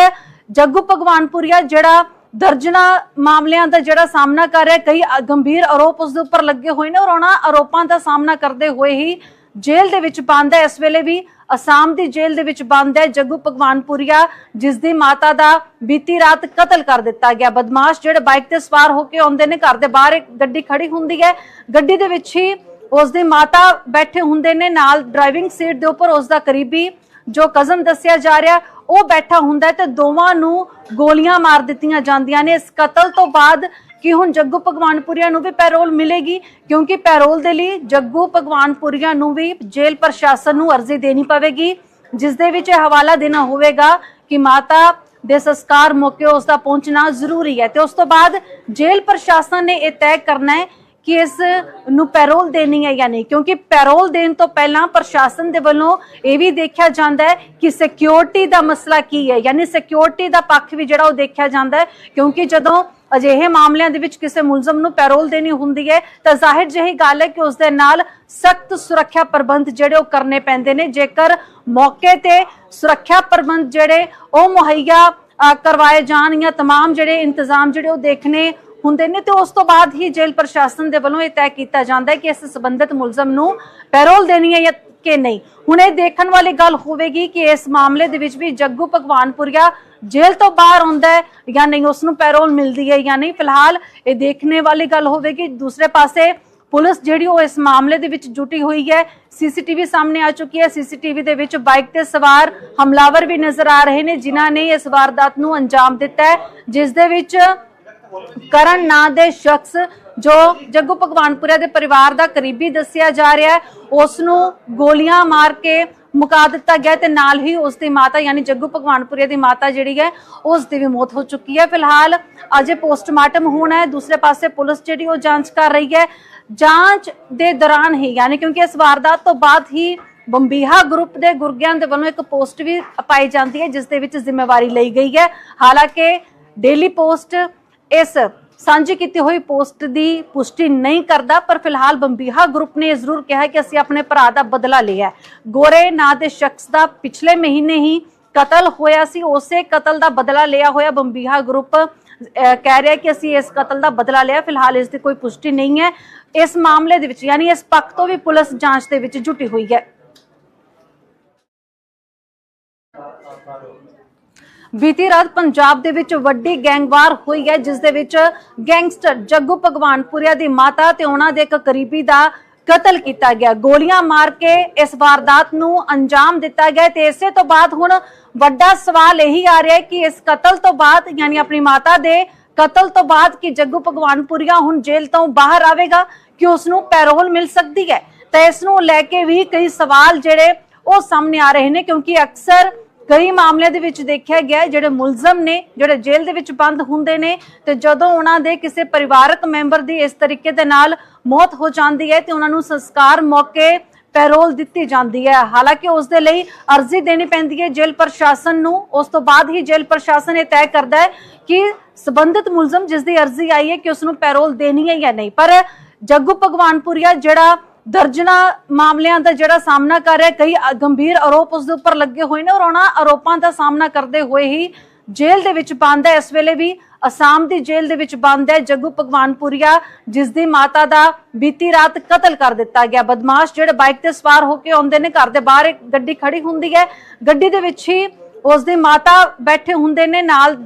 ਜੱਗੂ ਭਗਵਾਨਪੁਰੀਆ, ਜਿਹੜਾ ਦਰਜਨਾ ਮਾਮਲਿਆਂ ਦਾ ਜਿਹੜਾ ਸਾਹਮਣਾ ਕਰ ਰਿਹਾ ਕਈ ਗੰਭੀਰ ਆਰੋਪ ਉਸ ਦੇ ਉੱਪਰ ਲੱਗੇ ਹੋਏ ਨੇ ਔਰ ਉਹਨਾਂ ਆਰੋਪਾਂ ਦਾ ਸਾਹਮਣਾ ਕਰਦੇ ਹੋਏ ਹੀ ਜੇਲ੍ਹ ਦੇ ਵਿੱਚ ਬੰਦ ਹੈ। ਇਸ ਵੇਲੇ ਵੀ ਅਸਾਮ ਦੀ ਜੇਲ੍ਹ ਦੇ ਵਿੱਚ ਬੰਦ ਹੈ। ਜੱਗੂ ਭਗਵਾਨਪੁਰੀਆ, ਜਿਸ ਦੀ ਮਾਤਾ ਦਾ ਬੀਤੀ ਰਾਤ ਕਤਲ ਕਰ ਦਿੱਤਾ ਗਿਆ। ਬਦਮਾਸ਼ ਜਿਹੜੇ ਬਾਈਕ ਤੇ ਸਵਾਰ ਹੋ ਕੇ ਆਉਂਦੇ ਨੇ, ਘਰ ਦੇ ਬਾਹਰ ਇੱਕ ਗੱਡੀ ਖੜੀ ਹੁੰਦੀ ਹੈ। ਗੱਡੀ ਦੇ ਵਿੱਚ ਹੀ ਉਸ ਦੀ ਮਾਤਾ ਬੈਠੇ ਹੁੰਦੇ ਨੇ। ਨਾਲ ਡਰਾਈਵਿੰਗ ਸੀਟ ਦੇ ਉੱਪਰ ਉਸ ਦਾ ਕਰੀਬੀ ਜੋ ਕਜ਼ਨ ਦੱਸਿਆ ਜਾ ਰਿਹਾ ਉਹ ਬੈਠਾ ਹੁੰਦਾ ਤੇ ਦੋਵਾਂ ਨੂੰ ਗੋਲੀਆਂ ਮਾਰ ਦਿੱਤੀਆਂ ਜਾਂਦੀਆਂ ਨੇ। ਇਸ ਕਤਲ ਤੋਂ ਬਾਅਦ ਕਿ ਹੁਣ ਜੱਗੂ ਭਗਵਾਨਪੁਰੀਆ ਨੂੰ ਵੀ ਪੈਰੋਲ ਮਿਲੇਗੀ, ਕਿਉਂਕਿ ਪੈਰੋਲ ਦੇ ਲਈ ਜੱਗੂ ਭਗਵਾਨਪੁਰੀਆ ਨੂੰ ਵੀ ਜੇਲ੍ਹ ਪ੍ਰਸ਼ਾਸਨ ਨੂੰ ਅਰਜ਼ੀ ਦੇਣੀ ਪਵੇਗੀ, ਜਿਸ ਦੇ ਵਿੱਚ ਇਹ ਹਵਾਲਾ ਦੇਣਾ ਹੋਵੇਗਾ ਕਿ ਮਾਤਾ ਦੇ ਸੰਸਕਾਰ ਮੌਕੇ ਉਸ ਦਾ ਪਹੁੰਚਣਾ ਜ਼ਰੂਰੀ ਹੈ ਤੇ ਉਸ ਤੋਂ ਬਾਅਦ ਜੇਲ੍ਹ ਪ੍ਰਸ਼ਾਸਨ ਨੇ ਇਹ ਤੈਅ ਕਰਨਾ ਹੈ ਕਿ ਇਸ ਨੂੰ ਪੈਰੋਲ ਦੇਣੀ ਹੈ ਜਾਂ ਨਹੀਂ ਕਿਉਂਕਿ ਪੈਰੋਲ ਦੇਣ ਤੋਂ ਪਹਿਲਾਂ ਪ੍ਰਸ਼ਾਸਨ ਦੇ ਵੱਲੋਂ ਇਹ ਵੀ ਦੇਖਿਆ ਜਾਂਦਾ ਹੈ ਕਿ ਸਿਕਿਉਰਿਟੀ ਦਾ ਮਸਲਾ ਕੀ ਹੈ ਯਾਨੀ ਸਿਕਿਉਰਿਟੀ ਦਾ ਪੱਖ ਵੀ ਜਿਹੜਾ ਉਹ ਦੇਖਿਆ ਜਾਂਦਾ ਹੈ ਕਿਉਂਕਿ ਜਦੋਂ ਅਜਿਹੇ ਮਾਮਲਿਆਂ ਦੇ ਵਿੱਚ ਕਿਸੇ ਮੁਲਜ਼ਮ ਨੂੰ ਪੈਰੋਲ ਦੇਣੀ ਹੁੰਦੀ ਹੈ ਤਾਂ ਜ਼ਾਹਿਰ ਜਿਹੀ ਗੱਲ ਹੈ ਕਿ ਉਸ ਦੇ ਨਾਲ ਸਖਤ ਸੁਰੱਖਿਆ ਪ੍ਰਬੰਧ ਜਿਹੜੇ ਉਹ ਕਰਨੇ ਪੈਂਦੇ ਨੇ ਜੇਕਰ ਮੌਕੇ ਤੇ ਸੁਰੱਖਿਆ ਪ੍ਰਬੰਧ ਜਿਹੜੇ ਉਹ ਮੁਹੱਈਆ ਅ, ਕਰਵਾਏ ਜਾਣ ਜਾਂ तमाम ਜਿਹੜੇ ਇੰਤਜ਼ਾਮ ਜਿਹੜੇ ਉਹ ਦੇਖਣੇ ਹੁੰਦੇ ਨੇ ਤੇ ਉਸ ਤੋਂ ਬਾਅਦ ਹੀ ਜੇਲ੍ਹ ਪ੍ਰਸ਼ਾਸਨ ਦੇ ਵੱਲੋਂ ਇਹ ਤੈਅ ਕੀਤਾ ਜਾਂਦਾ ਹੈ ਕਿ ਇਸ ਸੰਬੰਧਿਤ ਮੁਲਜ਼ਮ ਨੂੰ ਪੈਰੋਲ ਦੇਣੀ ਹੈ ਜਾਂ ਕਿ ਨਹੀਂ। ਹੁਣ ਇਹ ਦੇਖਣ ਵਾਲੀ ਗੱਲ ਹੋਵੇਗੀ ਕਿ ਇਸ ਮਾਮਲੇ ਦੇ ਵਿੱਚ ਵੀ ਜੱਗੂ ਭਗਵਾਨਪੁਰੀਆ ਜੇਲ੍ਹ ਤੋਂ ਬਾਹਰ ਆਉਂਦਾ ਹੈ ਜਾਂ ਨਹੀਂ, ਉਸ ਨੂੰ ਪੈਰੋਲ ਮਿਲਦੀ ਹੈ ਜਾਂ ਨਹੀਂ। ਫਿਲਹਾਲ ਇਹ ਦੇਖਣੇ ਵਾਲੀ ਗੱਲ ਹੋਵੇਗੀ। ਦੂਸਰੇ ਪਾਸੇ ਪੁਲਿਸ ਜਿਹੜੀ ਉਹ ਇਸ ਮਾਮਲੇ ਦੇ ਵਿੱਚ ਜੁਟੀ ਹੋਈ ਹੈ। ਸੀਸੀਟੀਵੀ ਸਾਹਮਣੇ ਆ ਚੁੱਕੀ ਹੈ। ਸੀਸੀਟੀਵੀ ਦੇ ਵਿੱਚ ਬਾਈਕ ਤੇ ਸਵਾਰ ਹਮਲਾਵਰ ਵੀ ਨਜ਼ਰ ਆ ਰਹੇ ਨੇ, ਜਿਨ੍ਹਾਂ ਨੇ ਇਸ ਵਾਰਦਾਤ ਨੂੰ ਅੰਜਾਮ ਦਿੱਤਾ ਹੈ, ਜਿਸ ਦੇ ਵਿੱਚ ਕਰਨ ਨਾਂ ਦੇ ਸ਼ਖਸ ਜੋ ਜੱਗੂ ਭਗਵਾਨਪੁਰਾ ਦੇ ਪਰਿਵਾਰ ਦਾ ਕਰੀਬੀ ਦੱਸਿਆ ਜਾ ਰਿਹਾ ਹੈ ਉਸ ਨੂੰ ਗੋਲੀਆਂ ਮਾਰ ਕੇ ਮੁਕਾ ਦਿੱਤਾ ਗਿਆ ਤੇ ਨਾਲ ਹੀ ਉਸ ਦੀ ਮਾਤਾ ਯਾਨੀ ਜੱਗੂ ਭਗਵਾਨਪੁਰੇ ਦੀ ਮਾਤਾ ਜਿਹੜੀ ਹੈ ਉਸ ਦੀ ਵੀ ਮੌਤ ਹੋ ਚੁੱਕੀ ਹੈ। ਫਿਲਹਾਲ ਅਜੇ ਪੋਸਟਮਾਰਟਮ ਹੋਣਾ ਹੈ। ਦੂਸਰੇ ਪਾਸੇ ਪੁਲਿਸ ਜਿਹੜੀ ਉਹ ਜਾਂਚ ਕਰ ਰਹੀ ਹੈ। ਜਾਂਚ ਦੇ ਦੌਰਾਨ ਹੀ, ਯਾਨੀ ਕਿਉਂਕਿ ਇਸ ਵਾਰਦਾਤ ਤੋਂ ਬਾਅਦ ਹੀ ਬੰਬੀਹਾ ਗਰੁੱਪ ਦੇ ਗੁਰਗਿਆਂ ਦੇ ਵੱਲੋਂ ਇੱਕ ਪੋਸਟ ਵੀ ਪਾਈ ਜਾਂਦੀ ਹੈ, ਜਿਸ ਦੇ ਵਿੱਚ ਜ਼ਿੰਮੇਵਾਰੀ ਲਈ ਗਈ ਹੈ। ਹਾਲਾਂਕਿ ਡੇਲੀ ਪੋਸਟ ਇਸ ਸਾਂਝੀ ਕੀਤੀ ਹੋਈ ਪੋਸਟ ਦੀ ਪੁਸ਼ਟੀ ਨਹੀਂ ਕਰਦਾ ਪਰ ਫਿਲਹਾਲ ਬੰਬੀਹਾ ਗਰੁੱਪ ਨੇ ਜ਼ਰੂਰ ਕਿਹਾ ਕਿ ਅਸੀਂ ਆਪਣੇ ਭਰਾ ਦਾ ਬਦਲਾ ਲਿਆ ਗੋਰੇ ਨਾਂ ਦੇ ਸ਼ਖਸ ਦਾ ਪਿਛਲੇ ਮਹੀਨੇ ਹੀ ਕਤਲ ਹੋਇਆ ਸੀ ਉਸੇ ਕਤਲ ਦਾ ਬਦਲਾ ਲਿਆ ਹੋਇਆ ਬੰਬੀਹਾ ਗਰੁੱਪ ਅਹ, ਕਹਿ ਰਿਹਾ ਕਿ ਅਸੀਂ ਇਸ ਕਤਲ ਦਾ ਬਦਲਾ ਲਿਆ ਫਿਲਹਾਲ ਇਸ ਦੀ ਕੋਈ ਪੁਸ਼ਟੀ ਨਹੀਂ ਹੈ। ਇਸ ਮਾਮਲੇ ਦੇ ਵਿੱਚ ਯਾਨੀ ਇਸ ਪੱਖ ਤੋਂ ਵੀ ਪੁਲਿਸ ਜਾਂਚ ਦੇ ਵਿੱਚ ਜੁਟੀ ਹੋਈ ਹੈ। ਬੀਤੀ ਰਾਤ ਪੰਜਾਬ ਦੇ ਵਿੱਚ ਵੱਡੀ ਗੈਂਗਵਾਰ ਹੋਈ ਹੈ, ਜਿਸ ਦੇ ਵਿੱਚ ਗੈਂਗਸਟਰ ਜੱਗੂ ਭਗਵਾਨਪੁਰੀਆ ਦੀ ਮਾਤਾ ਤੇ ਉਹਨਾਂ ਦੇ ਇੱਕ ਕਰੀਬੀ ਦਾ ਕਤਲ ਕੀਤਾ ਗਿਆ। ਗੋਲੀਆਂ ਮਾਰ ਕੇ ਇਸ ਵਾਰਦਾਤ ਨੂੰ ਅੰਜਾਮ ਦਿੱਤਾ ਗਿਆ ਤੇ ਇਸੇ ਤੋਂ ਬਾਅਦ ਹੁਣ ਵੱਡਾ ਸਵਾਲ ਇਹੀ ਆ ਰਿਹਾ ਹੈ ਕਿ ਇਸ ਕਤਲ ਤੋਂ ਬਾਅਦ, ਯਾਨੀ ਆਪਣੀ ਮਾਤਾ ਦੇ ਕਤਲ ਤੋਂ ਬਾਅਦ ਕਿ ਜੱਗੂ ਭਗਵਾਨਪੁਰੀਆ ਹੁਣ ਜੇਲ੍ਹ ਤੋਂ ਬਾਹਰ ਆਵੇਗਾ, ਕਿ ਉਸ ਨੂੰ ਪੈਰੋਲ ਮਿਲ ਸਕਦੀ ਹੈ? ਤਾਂ ਇਸ ਨੂੰ ਲੈ ਕੇ ਵੀ ਕਈ ਸਵਾਲ ਜਿਹੜੇ ਉਹ ਸਾਹਮਣੇ ਆ ਰਹੇ ਨੇ, ਕਿਉਂਕਿ ਅਕਸਰ ਕਈ ਮਾਮਲਿਆਂ ਦੇ ਵਿੱਚ ਦੇਖਿਆ ਗਿਆ ਜਿਹੜੇ ਮੁਲਜ਼ਮ ਨੇ, ਜਿਹੜੇ ਜੇਲ੍ਹ ਦੇ ਵਿੱਚ ਬੰਦ ਹੁੰਦੇ ਨੇ ਤੇ ਜਦੋਂ ਉਹਨਾਂ ਦੇ ਕਿਸੇ ਪਰਿਵਾਰਕ ਮੈਂਬਰ ਦੀ ਇਸ ਤਰੀਕੇ ਦੇ ਨਾਲ ਮੌਤ ਹੋ ਜਾਂਦੀ ਹੈ ਤੇ ਉਹਨਾਂ ਨੂੰ ਸੰਸਕਾਰ ਮੌਕੇ ਪੈਰੋਲ ਦਿੱਤੀ ਜਾਂਦੀ ਹੈ। ਹਾਲਾਂਕਿ ਉਸ ਦੇ ਲਈ ਅਰਜ਼ੀ ਦੇਣੀ ਪੈਂਦੀ ਹੈ ਜੇਲ੍ਹ ਪ੍ਰਸ਼ਾਸਨ ਨੂੰ। ਉਸ ਤੋਂ ਬਾਅਦ ਹੀ ਜੇਲ੍ਹ ਪ੍ਰਸ਼ਾਸਨ ਇਹ ਤੈਅ ਕਰਦਾ ਹੈ ਕਿ ਸਬੰਧਿਤ ਮੁਲਜ਼ਮ ਜਿਸ ਦੀ ਅਰਜ਼ੀ ਆਈ ਹੈ ਕਿ ਉਸ ਨੂੰ ਪੈਰੋਲ ਦੇਣੀ ਹੈ ਜਾਂ ਨਹੀਂ। ਪਰ ਜੱਗੂ ਭਗਵਾਨਪੁਰੀਆ, ਜਿਹੜਾ ਦਰਜਨਾ ਮਾਮਲਿਆਂ ਦਾ ਜਿਹੜਾ ਸਾਹਮਣਾ ਕਰ ਰਿਹਾ, ਕਈ ਗੰਭੀਰ ਆਰੋਪ ਉਸ ਦੇ ਉੱਪਰ ਲੱਗੇ ਹੋਏ ਨੇ ਔਰ ਉਹਨਾਂ ਆਰੋਪਾਂ ਦਾ ਸਾਹਮਣਾ ਕਰਦੇ ਹੋਏ ਹੀ ਜੇਲ੍ਹ ਦੇ ਵਿੱਚ ਬੰਦ ਹੈ। ਇਸ ਵੇਲੇ ਵੀ ਅਸਾਮ ਦੀ ਜੇਲ੍ਹ ਦੇ ਵਿੱਚ ਬੰਦ ਹੈ। ਜੱਗੂ ਭਗਵਾਨਪੁਰੀਆ, ਜਿਸ ਦੀ ਮਾਤਾ ਦਾ ਬੀਤੀ ਰਾਤ ਕਤਲ ਕਰ ਦਿੱਤਾ ਗਿਆ। ਬਦਮਾਸ਼ ਜਿਹੜੇ ਬਾਈਕ ਤੇ ਸਵਾਰ ਹੋ ਕੇ ਆਉਂਦੇ ਨੇ, ਘਰ ਦੇ ਬਾਹਰ ਇੱਕ ਗੱਡੀ ਖੜੀ ਹੁੰਦੀ ਹੈ। ਗੱਡੀ ਦੇ ਵਿੱਚ ਹੀ ਉਸ ਦੀ ਮਾਤਾ ਬੈਠੇ ਹੁੰਦੇ ਨੇ, ਨਾਲ